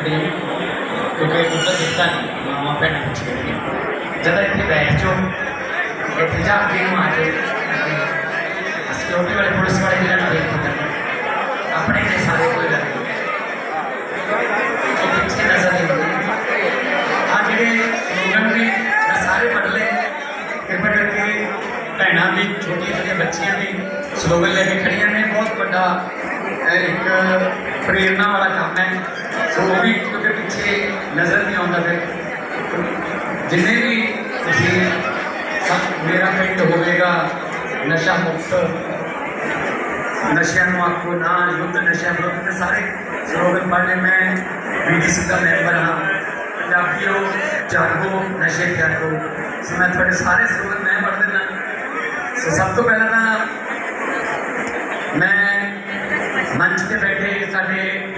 ਖੜੀ ਹੈ ਕਿਉਂਕਿ ਉੱਧਰ ਦਿੱਤਾ ਨਹੀਂ ਮਾਮਾ ਭੈਣ ਪੁੱਛ ਕੇ ਗਈ ਜਦੋਂ ਇੱਥੇ ਬੈਠ ਜਾਓ ਇੱਥੇ ਜਾ ਕੇ ਨੂੰ ਆ ਜਾਓ ਸਿਕਿਉਰਿਟੀ ਵਾਲੇ ਪੁਲਿਸ ਵਾਲੇ ਜਿਹੜਾ ਨਾ ਦੇਖ ਪਤਾ ਆਪਣੇ ਨੇ ਸਾਰੇ ਕੋਈ ਗੱਲ ਨਹੀਂ ਉਹ ਪਿੱਛੇ ਨਜ਼ਰ ਨਹੀਂ ਆਉਂਦੀ ਆ ਜਿਹੜੇ ਲੋਕਾਂ ਦੀ ਮੈਂ ਸਾਰੇ ਪੜ੍ਹ ਲਏ ਕਿਰਪਾ ਕਰਕੇ ਭੈਣਾਂ ਦੀ ਛੋਟੀਆਂ ਛੋਟੀਆਂ ਬੱਚੀਆਂ ਦੀ ਸਲੋਗਨ ਲੈ ਕੇ ਖੜੀਆਂ ਨੇ ਬਹੁਤ ਵੱਡਾ ਅਹ, ਇੱਕ ਪ੍ਰੇਰਨਾ ਵਾਲਾ ਕੰਮ ਹੈ ਸੋ ਉਹ ਵੀ ਕਿਉਂਕਿ ਪਿੱਛੇ ਨਜ਼ਰ ਨਹੀਂ ਆਉਂਦਾ ਫਿਰ ਜਿੰਨੇ ਵੀ ਤੁਸੀਂ ਸਭ ਮੇਰਾ ਪਿੰਡ ਹੋਵੇਗਾ ਨਸ਼ਾ ਮੁਕਤ ਨਸ਼ਿਆਂ ਨੂੰ ਆਖੋ ਨਾ ਯੁੱਧ ਨਸ਼ਿਆਂ ਵਿਰੁੱਧ ਦੇ ਸਾਰੇ ਸਲੋਗਨ ਪੜ੍ਹਨੇ ਮੈਂ ਬੀਡੀਸੀ ਦਾ ਮੈਂਬਰ ਹਾਂ ਪੰਜਾਬੀਓ ਜਾਗੋ ਨਸ਼ੇ ਤਿਆਗੋ ਸੋ ਮੈਂ ਤੁਹਾਡੇ ਸਾਰੇ ਸਲੋਗਨ ਮੈਂ ਪੜ੍ਹ ਦਿੰਦਾ ਸੋ ਸਭ ਤੋਂ ਪਹਿਲਾਂ ਤਾਂ ਮੈਂ ਮੰਚ ਤੇ ਬੈਠੇ ਸਾਡੇ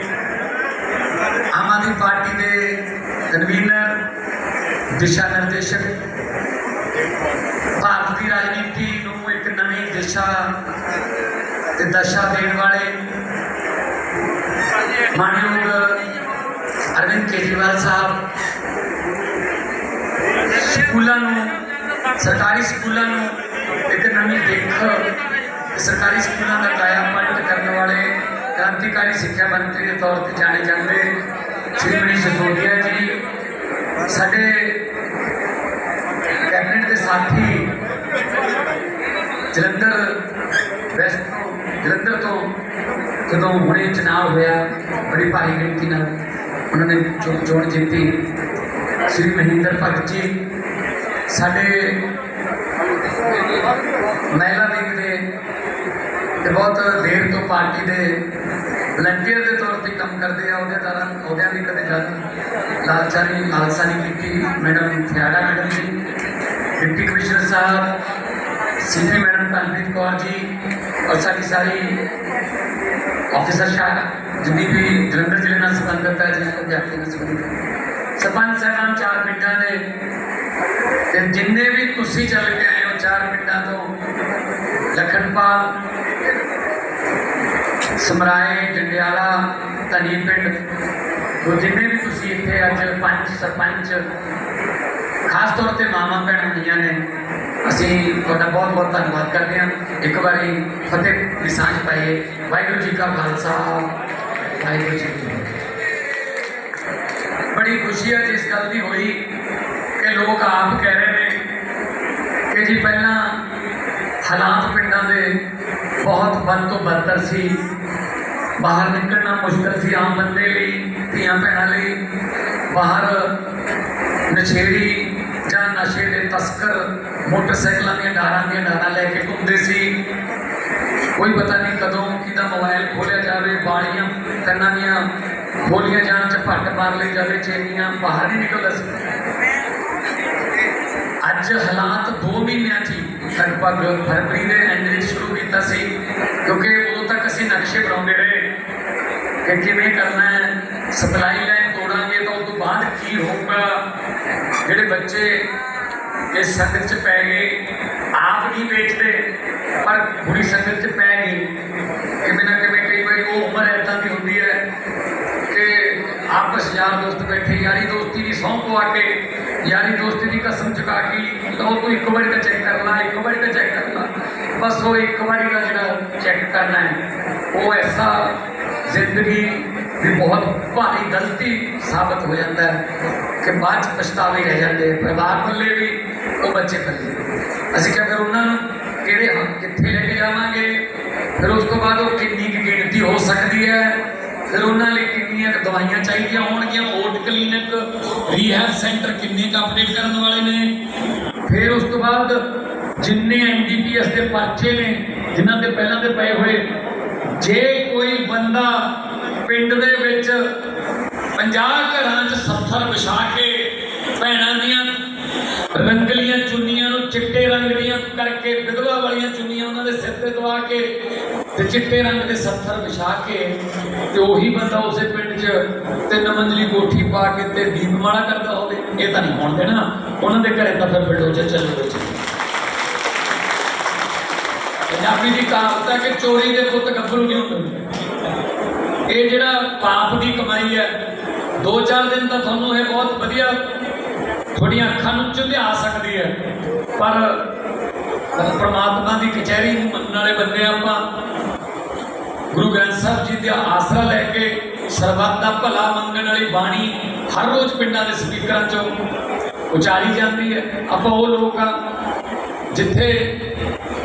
ਆਮ ਆਦਮੀ ਪਾਰਟੀ ਦੇ ਕਨਵੀਨਰ ਦਿਸ਼ਾ ਨਿਰਦੇਸ਼ਕ ਭਾਰਤ ਦੀ ਰਾਜਨੀਤੀ ਨੂੰ ਇੱਕ ਨਵੀਂ ਦਿਸ਼ਾ ਤੇ ਦਸ਼ਾ ਦੇਣ ਵਾਲੇ ਮਾਨਯੋਗ ਅਰਵਿੰਦ ਕੇਜਰੀਵਾਲ ਸਾਹਿਬ ਸਕੂਲਾਂ ਨੂੰ ਸਰਕਾਰੀ ਸਕੂਲਾਂ ਨੂੰ ਇੱਕ ਨਵੀਂ ਦੇਖ ਤੇ ਸਰਕਾਰੀ ਸਕੂਲਾਂ ਦਾ ਕਾਇਆ ਪਲਟ ਕਰਨ ਵਾਲੇ ਕ੍ਰਾਂਤੀਕਾਰੀ ਸਿੱਖਿਆ ਮੰਤਰੀ ਦੇ ਤੌਰ ਤੇ ਜਾਣੇ ਜਾਂਦੇ ਸ਼੍ਰੀ ਮਨੀਸ਼ ਜੀ। ਸਾਡੇ ਕੈਬਨਿਟ ਦੇ ਸਾਥੀ ਜਲੰਧਰ ਵੈਸਟ ਤੋਂ ਜਲੰਧਰ ਤੋਂ ਜਦੋਂ ਹੁਣੇ ਚੁਣਾਵ ਹੋਇਆ, ਬੜੀ ਭਾਰੀ ਗਿਣਤੀ ਨਾਲ ਉਹਨਾਂ ਨੇ ਚੋ- ਚੋਣ ਜਿੱਤੀ। ਸ਼੍ਰੀ ਮਹਿੰਦਰ ਭਗਤ ਜੀ, ਸਾਡੇ ਮਹਿਲਾ ਵਿੰਗ ਦੇ ਤੇ ਬਹੁਤ ਦੇਰ ਤੋਂ ਪਾਰਟੀ ਦੇ ਵਲੰਟੀਅਰ ਦੇ ਤੌਰ ਤੇ ਕੰਮ ਕਰਦੇ ਆ ਅਹੁਦੇਦਾਰਾਂ ਅਹੁਦਿਆਂ ਦੀ ਕਦੇ ਗੱਲ ਲਾਲਚਾਰੀ ਲਾਲਸਾ ਨਹੀਂ ਕੀਤੀ madam Thiara madam ji deputy commissioner ਸਾਹਿਬ ਸੀਨੀਅਰ ਮੈਡਮ ਤਨਵੀਰ ਕੌਰ ਜੀ ਔਰ ਸਾਡੀ ਸਾਰੀ ਆਫਿਸਰ ਸ਼ਾਹ ਜਿੰਨੀ ਵੀ ਜਲੰਧਰ ਜ਼ਿਲ੍ਹੇ ਨਾਲ ਸੰਬੰਧਿਤ ਹੈ ਜਿਨ੍ਹਾਂ ਪੰਜਾਬੀ ਨਾਲ ਸੰਬੰਧਿਤ ਹੈ ਸਰਪੰਚ ਸਾਹਿਬਾਨ ਚਾਰ ਪਿੰਡਾਂ ਦੇ ਤੇ ਜਿੰਨੇ ਵੀ ਤੁਸੀਂ ਚੱਲ ਕੇ ਆਏ ਹੋ ਚਾਰ ਪਿੰਡਾਂ ਤੋਂ ਲਖਨਪਾਲ ਸਮਰਾਏ ਜੰਡਿਆਲਾ, ਧਨੀ ਪਿੰਡ ਤੋਂ ਜਿੰਨੇ ਵੀ ਤੁਸੀਂ ਇੱਥੇ ਅੱਜ ਪੰਚ ਸਰਪੰਚ, ਖਾਸ ਤੌਰ ਤੇ ਮਾਮਾ ਭੈਣ ਹੋਈਆਂ ਨੇ, ਅਸੀਂ ਤੁਹਾਡਾ ਬਹੁਤ ਬਹੁਤ ਧੰਨਵਾਦ ਕਰਦੇ ਹਾਂ। ਇੱਕ ਵਾਰੀ ਫਤਿਹ ਦੀ ਸਾਂਝ ਪਾਈਏ। ਵਾਹਿਗੁਰੂ ਜੀ ਕਾ ਖਾਲਸਾ, ਵਾਹਿਗੁਰੂ ਜੀ ਕੀ ਫਤਿਹ। ਬੜੀ ਖੁਸ਼ੀ ਹੈ ਇਸ ਗੱਲ ਦੀ ਹੋਈ ਕਿ ਲੋਕ ਆਪ ਕਹਿ ਰਹੇ ਨੇ ਕਿ ਜੀ ਪਹਿਲਾਂ ਹਾਲਾਤ ਪਿੰਡਾਂ ਦੇ ਬਹੁਤ ਵੱਧ ਤੋਂ ਬਦਤਰ ਸੀ ਬਾਹਰ ਨਿਕਲਣਾ ਮੁਸ਼ਕਲ ਸੀ ਆਮ ਬੰਦੇ ਲਈ ਧੀਆਂ ਭੈਣਾਂ ਲਈ ਬਾਹਰ ਨਸ਼ੇੜੀ ਜਾਂ ਨਸ਼ੇ ਦੇ ਤਸਕਰ ਮੋਟਰਸਾਈਕਲਾਂ ਦੀਆਂ ਡਾਰਾਂ ਦੀਆਂ ਡਾਰਾਂ ਲੈ ਕੇ ਘੁੰਮਦੇ ਸੀ ਕੋਈ ਪਤਾ ਨਹੀਂ ਕਦੋਂ ਕਿਹਦਾ ਮੋਬਾਈਲ ਖੋਲਿਆ ਜਾਵੇ ਬਾਲੀਆਂ ਕੰਨਾਂ ਦੀਆਂ ਖੋਲੀਆਂ ਜਾਣ ਚ ਭੱਟ ਮਾਰ ਲਈ ਜਾਵੇ ਚੇਨੀਆਂ ਬਾਹਰ ਨਹੀਂ ਨਿਕਲਦਾ ਸੀ ਅੱਜ ਹਾਲਾਤ 2 ਮਹੀਨਿਆਂ 'ਚ ਹੀ ਲਗਭਗ ਫਰਵਰੀ ਦੇ ਐਂਡ ਵਿੱਚ ਸ਼ੁਰੂ ਕੀਤਾ ਸੀ ਕਿਉਂਕਿ ਉਦੋਂ ਤੱਕ ਅਸੀਂ ਨਕਸ਼ੇ ਬਣਾਉਂਦੇ ਰਹੇ ਕਿ ਕਿਵੇਂ ਕਰਨਾ ਹੈ ਸਪਲਾਈ ਲਾਈਨ ਤੋੜਾਂਗੇ ਤਾਂ ਉਸ ਤੋਂ ਬਾਅਦ ਕੀ ਹੋਊਗਾ ਜਿਹੜੇ ਬੱਚੇ ਇਸ ਸੰਗਤ 'ਚ ਪੈ ਗਏ ਆਪ ਨਹੀਂ ਵੇਚਦੇ ਪਰ ਬੁਰੀ ਸੰਗਤ 'ਚ ਪੈ ਗਏ ਕਿਵੇਂ ਨਾ ਕਿਵੇਂ ਕਈ ਵਾਰੀ ਉਹ ਉਮਰ ਏਦਾਂ ਦੀ ਹੁੰਦੀ ਹੈ ਕਿ ਆਪਸ ਯਾਰ ਦੋਸਤ ਬੈਠੇ ਯਾਰੀ ਦੋਸਤੀ ਦੀ ਸਹੁੰ ਪਵਾ ਕੇ ਯਾਰੀ ਦੋਸਤੀ ਦੀ ਕਸਮ ਚੁਕਾ ਕੇ ਲਓ ਤੂੰ ਇੱਕ ਵਾਰੀ ਤਾਂ ਚੈੱਕ ਕਰ ਲਾ ਇੱਕ ਵਾਰੀ ਤਾਂ ਚੈੱਕ ਕਰ ਲਾ ਬਸ ਉਹ ਇੱਕ ਵਾਰੀ ਦਾ ਜਿਹੜਾ ਚੈੱਕ ਕਰਨਾ ਹੈ ਉਹ ਐਸਾ ਜ਼ਿੰਦਗੀ ਦੀ ਬਹੁਤ ਭਾਰੀ ਗਲਤੀ ਸਾਬਤ ਹੋ ਜਾਂਦਾ ਹੈ ਕਿ ਬਾਅਦ ਚ ਪਛਤਾਵੇ ਰਹਿ ਜਾਂਦੇ ਆ। ਪਰਿਵਾਰ ਪੱਲੇ ਵੀ, ਉਹ ਬੱਚੇ ਪੱਲੇ। ਅਸੀਂ ਕਿਹਾ, ਫਿਰ ਉਹਨਾਂ ਨੂੰ ਕਿਹੜੇ ਕਿੱਥੇ ਲੈ ਕੇ ਜਾਵਾਂਗੇ? ਫਿਰ ਉਸ ਤੋਂ ਬਾਅਦ ਉਹ ਕਿੰਨੀ ਕੁ ਗਿਣਤੀ ਹੋ ਸਕਦੀ ਹੈ? ਫਿਰ ਉਹਨਾਂ ਲਈ ਕਿੰਨੀਆਂ ਕੁ ਦਵਾਈਆਂ ਚਾਹੀਦੀਆਂ ਹੋਣਗੀਆਂ? ਓਟ ਕਲੀਨਿਕ ਰੀਹੈਬ ਸੈਂਟਰ ਕਿੰਨੇ ਕੁ ਅਪਡੇਟ ਕਰਨ ਵਾਲੇ ਨੇ? ਫਿਰ ਉਸ ਤੋਂ ਬਾਅਦ ਜਿੰਨੇ ਐਨਡੀਪੀਐਸ ਦੇ ਪਰਚੇ ਨੇ, ਜਿਨ੍ਹਾਂ 'ਤੇ ਪਹਿਲਾਂ ਦੇ ਪਏ ਹੋਏ ਜੇ ਕੋਈ ਬੰਦਾ ਪਿੰਡ ਦੇ ਵਿੱਚ 50 ਘਰਾਂ 'ਚ ਸੱਥਰ ਵਿਛਾ ਕੇ ਭੈਣਾਂ ਦੀਆਂ ਰੰਗਲੀਆਂ ਚੁੰਨੀਆਂ ਨੂੰ ਚਿੱਟੇ ਰੰਗ ਦੀਆਂ ਕਰਕੇ ਵਿਧਵਾ ਵਾਲੀਆਂ ਚੁੰਨੀਆਂ ਉਹਨਾਂ ਦੇ ਸਿਰ ਤੇ ਦਵਾ ਕੇ ਤੇ ਚਿੱਟੇ ਰੰਗ ਦੇ ਸੱਥਰ ਵਿਛਾ ਕੇ ਤੇ ਉਹੀ ਬੰਦਾ ਉਸੇ ਪਿੰਡ 'ਚ ਤਿੰਨ ਮੰਜ਼ਲੀ ਕੋਠੀ ਪਾ ਕੇ ਤੇ ਦੀਪਮਾਲਾ ਕਰਦਾ ਹੋਵੇ, ਇਹ ਤਾਂ ਨਹੀਂ ਹੋਣ ਦੇਣਾ। ਉਹਨਾਂ ਦੇ ਘਰੇ ਤਾਂ ਫਿਰ ਬਿਲਡੋਜ਼ਰ ਚੱਲੂਗਾ ਪੰਜਾਬੀ ਦੀ ਕਹਾਵਤ ਹੈ ਕਿ ਚੋਰੀ ਦੇ ਪੁੱਤ ਗੱਭਰੂ ਨਹੀਂ ਹੁੰਦੇ ਇਹ ਜਿਹੜਾ ਪਾਪ ਦੀ ਕਮਾਈ ਹੈ, ਦੋ ਚਾਰ ਦਿਨ ਤਾਂ ਤੁਹਾਨੂੰ ਇਹ ਬਹੁਤ ਵਧੀਆ ਤੁਹਾਡੀਆਂ ਅੱਖਾਂ ਨੂੰ ਚੁੰਝਾ ਸਕਦੀ ਹੈ। ਪਰ ਪਰਮਾਤਮਾ ਦੀ ਕਚਹਿਰੀ ਨੂੰ ਮੰਨਣ ਵਾਲੇ ਬੰਦੇ ਹਾਂ ਆਪਾਂ ਗੁਰੂ ਗ੍ਰੰਥ ਸਾਹਿਬ ਜੀ ਦਾ ਆਸਰਾ ਲੈ ਕੇ ਸਰਬੱਤ ਦਾ ਭਲਾ ਮੰਗਣ ਵਾਲੀ ਬਾਣੀ ਹਰ ਰੋਜ਼ ਪਿੰਡਾਂ ਦੇ ਸਪੀਕਰਾਂ 'ਚੋਂ ਉਚਾਰੀ ਜਾਂਦੀ ਹੈ। ਆਪਾਂ ਉਹ ਲੋਕ ਆ ਜਿੱਥੇ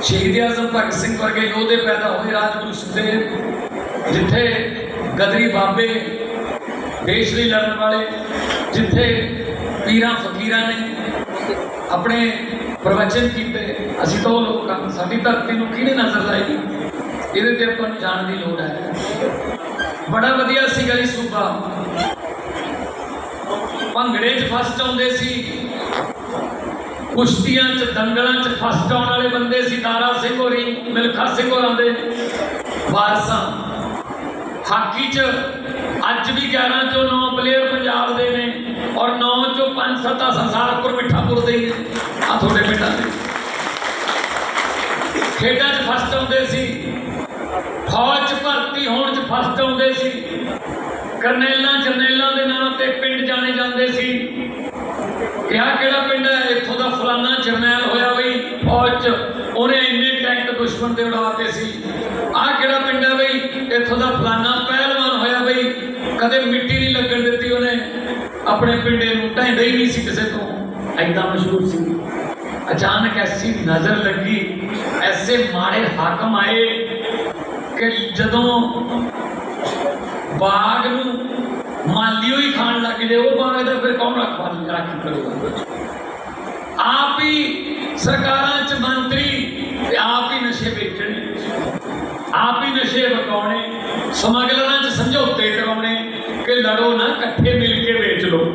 ਸ਼ਹੀਦ ਆਜ਼ਮ ਭਗਤ ਸਿੰਘ ਵਰਗੇ ਯੋਧੇ ਪੈਦਾ ਹੋਏ ਰਾਜਗੁਰੂ ਸੁਖਦੇਵ ਜਿੱਥੇ ਗਦਰੀ ਬਾਬੇ ਦੇਸ਼ ਲਈ ਲੜਨ ਵਾਲੇ, ਜਿੱਥੇ ਪੀਰਾਂ ਫਕੀਰਾਂ ਨੇ ਆਪਣੇ ਪ੍ਰਵਚਨ ਕੀਤੇ, ਅਸੀਂ ਤਾਂ ਉਹ ਲੋਕ ਹਾਂ ਸਾਡੀ ਧਰਤੀ ਨੂੰ ਕਿਹਨੇ ਨਜ਼ਰ ਲਾਈ ਇਹਦੇ ਤੇ ਆਪਾਂ ਨੂੰ ਜਾਣ ਦੀ ਲੋੜ ਹੈ। ਬੜਾ ਵਧੀਆ ਸੀਗਾ ਜੀ ਸੂਬਾ। ਭੰਗੜੇ 'ਚ ਫਸਟ ਆਉਂਦੇ ਸੀ। ਕੁਸ਼ਤੀਆਂ 'ਚ, ਦੰਗਲਾਂ 'ਚ ਫਸਟ ਆਉਣ ਵਾਲੇ ਬੰਦੇ ਸੀ ਦਾਰਾ ਸਿੰਘ ਹੋਰੀ ਮਿਲਖਾ ਸਿੰਘ ਹੋਰਾਂ ਦੇ ਵਾਰਸਾਂ। ਹਾਕੀ 'ਚ ਅੱਜ ਵੀ 11 ਚੋਂ 9 ਪਲੇਅਰ ਪੰਜਾਬ ਦੇ ਨੇ ਔਰ 9 ਚੋਂ 5 7 ਸੰਸਾਰਪੁਰ, ਮਿੱਠਾਪੁਰ ਦੇ ਨੇ। ਆ ਤੁਹਾਡੇ ਪਿੰਡਾਂ ਦੇ। ਖੇਡਾਂ 'ਚ ਫਸਟ ਆਉਂਦੇ ਸੀ। ਫੌਜ 'ਚ ਭਰਤੀ ਹੋਣ 'ਚ ਫਸਟ ਆਉਂਦੇ ਸੀ। ਕਰਨੈਲਾਂ, ਜਰਨੈਲਾਂ ਦੇ ਨਾਂ ਤੇ ਪਿੰਡ ਜਾਣੇ ਜਾਂਦੇ ਸੀ। ਕਿਹਾ ਕਿਹੜਾ ਪਿੰਡ ਹੈ? ਇੱਥੋਂ ਦਾ ਫਲਾਨਾ ਜਰਨੈਲ ਹੋਇਆ ਬਈ, ਫੌਜ 'ਚ। ਉਹਨੇ ਇੰਨੇ ਟੈਂਕ ਦੁਸ਼ਮਣ ਦੇ ਉਡਾਤੇ ਸੀ। ਆਹ ਕਿਹੜਾ ਪਿੰਡ ਹੈ ਬਈ? ਇੱਥੋਂ ਦਾ ਫਲਾਨਾ ਪਹਿਲਵਾਨ ਹੋਇਆ ਬਈ। ਕਦੇ ਮਿੱਟੀ ਨਹੀਂ ਲੱਗਣ ਦਿੱਤੀ ਉਹਨੇ। ਆਪਣੇ ਪਿੰਡੇ ਨੂੰ ਢਾਂਦਾ ਹੀ ਨਹੀਂ ਸੀ ਕਿਸੇ ਤੋਂ। ਐਦਾਂ ਮਸ਼ਹੂਰ ਸੀ। ਅਚਾਨਕ ਐਸੀ ਨਜ਼ਰ ਲੱਗੀ। ਐਸੇ ਮਾੜੇ ਹਾਕਮ ਆਏ ਕਿ ਜਦੋਂ ਬਾਗ ਨੂੰ ਮਾਲੀਓ ਹੀ ਖਾਣ ਲੱਗ ਜੇ ਉਹ ਬਾਗ ਦਾ ਫਿਰ ਕੌਣ ਰਾਖੀ ਕਰੂਗਾ ਆਪ ਹੀ ਸਰਕਾਰਾਂ ਚ ਮੰਤਰੀ ਤੇ ਆਪ ਹੀ ਨਸ਼ੇ ਵੇਚਣੇ, ਆਪ ਹੀ ਨਸ਼ੇ ਵਕਾਉਣੇ ਸਮਗਲਰਾਂ ਚ ਸਮਝੌਤੇ ਕਰਾਉਣੇ ਕਿ ਲੜੋ ਨਾ, ਇਕੱਠੇ ਮਿਲ ਕੇ ਵੇਚ ਲਓ।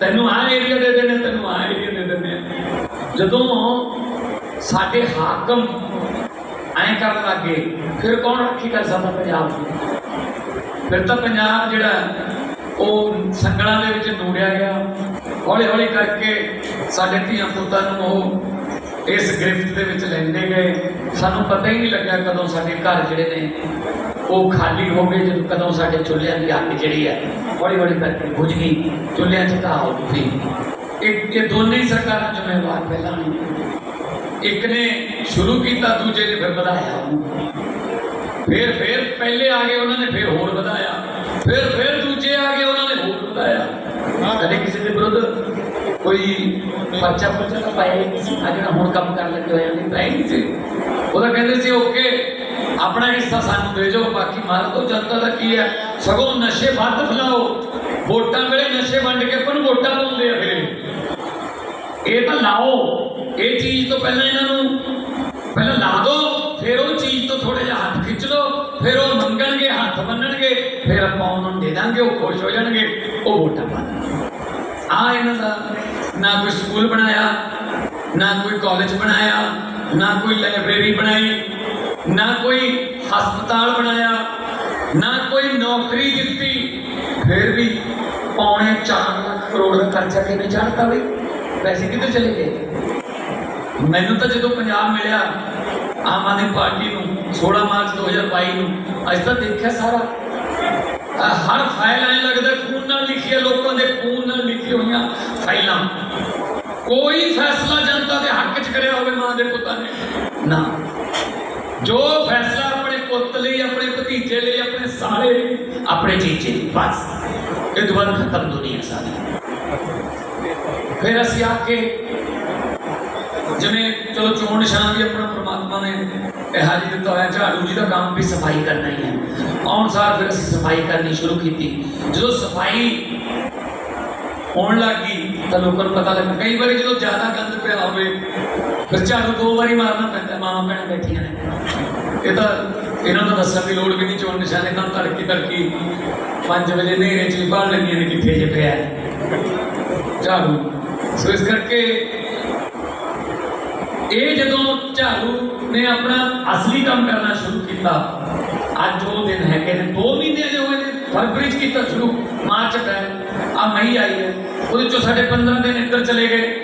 ਤੈਨੂੰ ਆ ਏਰੀਆ ਦੇ ਦੇਣੇ, ਤੈਨੂੰ ਆ ਏਰੀਆ ਦੇ ਦਿੰਦੇ ਜਦੋਂ ਸਾਡੇ ਹਾਕਮ ਐਂ ਕਰਨ ਲੱਗੇ ਫਿਰ ਕੌਣ ਰੱਖੀ ਕਰ ਸਕਦਾ ਪੰਜਾਬ ਦੀ ਫਿਰ ਤਾਂ ਪੰਜਾਬ ਜਿਹੜਾ ਉਹ ਸੰਗਲਾਂ ਦੇ ਵਿੱਚ ਨੂੜਿਆ ਗਿਆ। ਹੌਲੀ ਹੌਲੀ ਕਰਕੇ ਸਾਡੇ ਧੀਆਂ ਪੁੱਤਾਂ ਨੂੰ ਉਹ ਇਸ ਗ੍ਰਿਫਤ ਦੇ ਵਿੱਚ ਲੈਂਦੇ ਗਏ। ਸਾਨੂੰ ਪਤਾ ਹੀ ਨਹੀਂ ਲੱਗਿਆ ਕਦੋਂ ਸਾਡੇ ਘਰ ਜਿਹੜੇ ਨੇ ਉਹ ਖਾਲੀ ਹੋ ਗਏ, ਜਦੋਂ ਕਦੋਂ ਸਾਡੇ ਚੁੱਲ੍ਹਿਆਂ ਦੀ ਅੱਗ ਜਿਹੜੀ ਹੈ ਹੌਲੀ ਹੌਲੀ ਕਰਕੇ ਬੁਝ ਗਈ, ਚੁੱਲ੍ਹਿਆਂ 'ਚ ਤਾਂ ਹੋ ਗਈ ਇਹ ਇਹ ਦੋਨੇ ਹੀ ਸਰਕਾਰਾਂ ਜ਼ਿੰਮੇਵਾਰ ਪਹਿਲਾਂ ਨੇ। ਇੱਕ ਨੇ ਸ਼ੁਰੂ ਕੀਤਾ, ਦੂਜੇ ਨੇ ਫਿਰ ਵਧਾਇਆ। ਉਹਨੂੰ ਫਿਰ ਫਿਰ ਪਹਿਲੇ ਆ ਗਏ, ਉਹਨਾਂ ਨੇ ਫਿਰ ਹੋਰ ਵਧਾਇਆ। ਫਿਰ ਫਿਰ ਦੂਜੇ ਆ ਗਏ ਉਹਨਾਂ ਨੇ। ਹੋਰ ਵਧਾਇਆ। ਕਦੇ ਕਿਸੇ ਦੇ ਵਿਰੁੱਧ ਕੋਈ ਪਰਚਾ ਪਰਚਾ ਤਾਂ ਪਾਇਆ ਨਹੀਂ ਸੀ। ਆ ਜਿਹੜਾ ਹੁਣ ਕੰਮ ਕਰਨ ਲੱਗੇ ਹੋਇਆ ਨਹੀਂ ਪਾਇਆ ਨਹੀਂ ਸੀ। ਉਹਦਾ ਕਹਿੰਦੇ ਸੀ ਓਕੇ ਆਪਣਾ ਹਿੱਸਾ ਸਾਨੂੰ ਦੇ ਜਾਓ ਬਾਕੀ ਮਾਰ ਦੋ ਜਨਤਾ ਦਾ ਕੀ ਹੈ? ਸਗੋਂ ਨਸ਼ੇ ਵੱਧ ਫਲਾਓ। ਵੋਟਾਂ ਵੇਲੇ ਨਸ਼ੇ ਵੰਡ ਕੇ ਆਪਾਂ ਨੂੰ ਵੋਟਾਂ ਪਾਉਂਦੇ ਆ ਫਿਰ ਇਹ। ਤਾਂ ਲਾਓ। ਇਹ ਚੀਜ਼ ਤੋਂ ਪਹਿਲਾਂ ਇਹਨਾਂ ਨੂੰ ਪਹਿਲਾਂ ਲਾ ਦੋ ਫਿਰ ਉਹ ਚੀਜ਼ ਤੋਂ ਥੋੜਾ ਜਿਹਾ ਹੱਥ ਖਿੱਚ ਲਓ ਫਿਰ ਉਹ ਫਿਰ ਆਪਾਂ ਉਹਨਾਂ ਨੂੰ ਦੇ ਦਾਂਗੇ, ਉਹ ਖੁਸ਼ ਹੋ ਜਾਣਗੇ, ਉਹ ਵੋਟਾਂ ਪਾ ਆ ਇਹਨਾਂ ਦਾ ਨਾ ਕੋਈ ਸਕੂਲ ਬਣਾਇਆ, ਨਾ ਕੋਈ ਕਾਲਜ ਬਣਾਇਆ, ਨਾ ਕੋਈ ਲਾਇਬ੍ਰੇਰੀ ਬਣਾਈ, ਨਾ ਕੋਈ ਹਸਪਤਾਲ ਬਣਾਇਆ, ਨਾ ਕੋਈ ਨੌਕਰੀ ਦਿੱਤੀ, ਫਿਰ ਵੀ ਪੌਣੇ 4 ਲੱਖ ਕਰੋੜ ਦਾ ਖਰਚਾ ਕਿਵੇਂ ਚੜ੍ਹਤਾ ਬਈ? ਪੈਸੇ ਕਿੱਧਰ ਚਲੇ ਗਏ? ਮੈਨੂੰ ਤਾਂ ਜਦੋਂ ਪੰਜਾਬ ਮਿਲਿਆ, ਆਮ ਆਦਮੀ ਪਾਰਟੀ ਨੂੰ 16 ਮਾਰਚ 2022 ਨੂੰ, ਅੱਜ ਤਾਂ ਦੇਖਿਆ ਸਾਰਾ। ਹਰ ਫਾਈਲ ਐ ਲੱਗਦਾ ਖੂਨ ਨਾਲ ਲਿਖੀ ਲੋਕਾਂ ਦੇ ਖੂਨ ਨਾਲ ਲਿਖੀ ਹੋਈਆਂ ਫਾਈਲਾਂ। ਕੋਈ ਫੈਸਲਾ ਜਨਤਾ ਦੇ ਹੱਕ 'ਚ ਕਰਿਆ ਹੋਵੇ ਮਾਂ ਦੇ ਪੁੱਤਾਂ ਨੇ। ਨਾ। ਜੋ ਫੈਸਲਾ ਆਪਣੇ ਪੁੱਤ ਲਈ, ਆਪਣੇ ਭਤੀਜੇ ਲਈ, ਆਪਣੇ ਸਾਰੇ ਲਈ, ਆਪਣੇ ਚੀਚੇ ਲਈ, ਬਸ। ਇਹ ਤੋਂ ਬਾਅਦ ਖਤਮ ਦੁਨੀਆ ਸਾਰੀ। ਫਿਰ ਅਸੀਂ ਆ ਜਿਵੇਂ, ਚਲੋ ਚੋਣ ਨਿਸ਼ਾਨ ਵੀ ਆਪਣਾ ਪ੍ਰਮਾਤਮਾ ਨੇ ਇਹ ਜੀ ਦਿੱਤਾ ਹੋਇਆ, ਝਾੜੂ ਜੀ ਦਾ ਕੰਮ ਵੀ ਸਫ਼ਾਈ ਕਰਨਾ ਹੀ ਹੈ। ਆਉਣ ਸਾਰ ਫਿਰ ਅਸੀਂ ਸਫ਼ਾਈ ਕਰਨੀ ਸ਼ੁਰੂ ਕੀਤੀ। ਜਦੋਂ ਸਫ਼ਾਈ ਹੋਣ ਲੱਗੀ ਤਾਂ ਲੋਕਾਂ ਨੂੰ ਪਤਾ ਲੱਗਾ ਕਈ ਵਾਰੀ ਜਦੋਂ ਜ਼ਿਆਦਾ ਗੰਦ ਪਿਆ ਹੋਵੇ, ਫਿਰ ਝਾੜੂ ਦੋ ਵਾਰੀ ਮਾਰਨਾ ਪੈਂਦਾ ਮਾਂ ਭੈਣਾਂ ਬੈਠੀਆਂ ਨੇ। ਇਹ ਤਾਂ ਇਹਨਾਂ ਨੂੰ ਦੱਸਣ ਦੀ ਲੋੜ ਵੀ ਨਹੀਂ, ਚੋਣ ਨਿਸ਼ਾਨ ਇਹਨਾਂ ਨੂੰ ਧੜਕੀ ਧੜਕੀ 5 ਵਜੇ ਨੇਰੇ ਚ ਵੀ ਬਾਹਰ ਲੱਗੀਆਂ ਨੇ, ਕਿੱਥੇ ਜੇ ਪਿਆ। ਝਾੜੂ। ਸੋ ਇਸ ਕਰਕੇ ਇਹ ਜਦੋਂ ਝਾੜੂ ਨੇ ਆਪਣਾ ਅਸਲੀ ਕੰਮ ਕਰਨਾ ਸ਼ੁਰੂ ਕੀਤਾ ਅੱਜ ਉਹ ਦਿਨ ਹੈਗੇ ਨੇ 2 ਮਹੀਨੇ ਅਜੇ ਹੋਏ ਨੇ ਫਰਵਰੀ 'ਚ ਕੀਤਾ ਸ਼ੁਰੂ ਮਾਰਚ ਹੈ ਆ ਮਈ ਆਈ ਹੈ ਉਹਦੇ ਚੋਂ ਸਾਡੇ 15 ਦਿਨ ਇੱਧਰ ਚਲੇ ਗਏ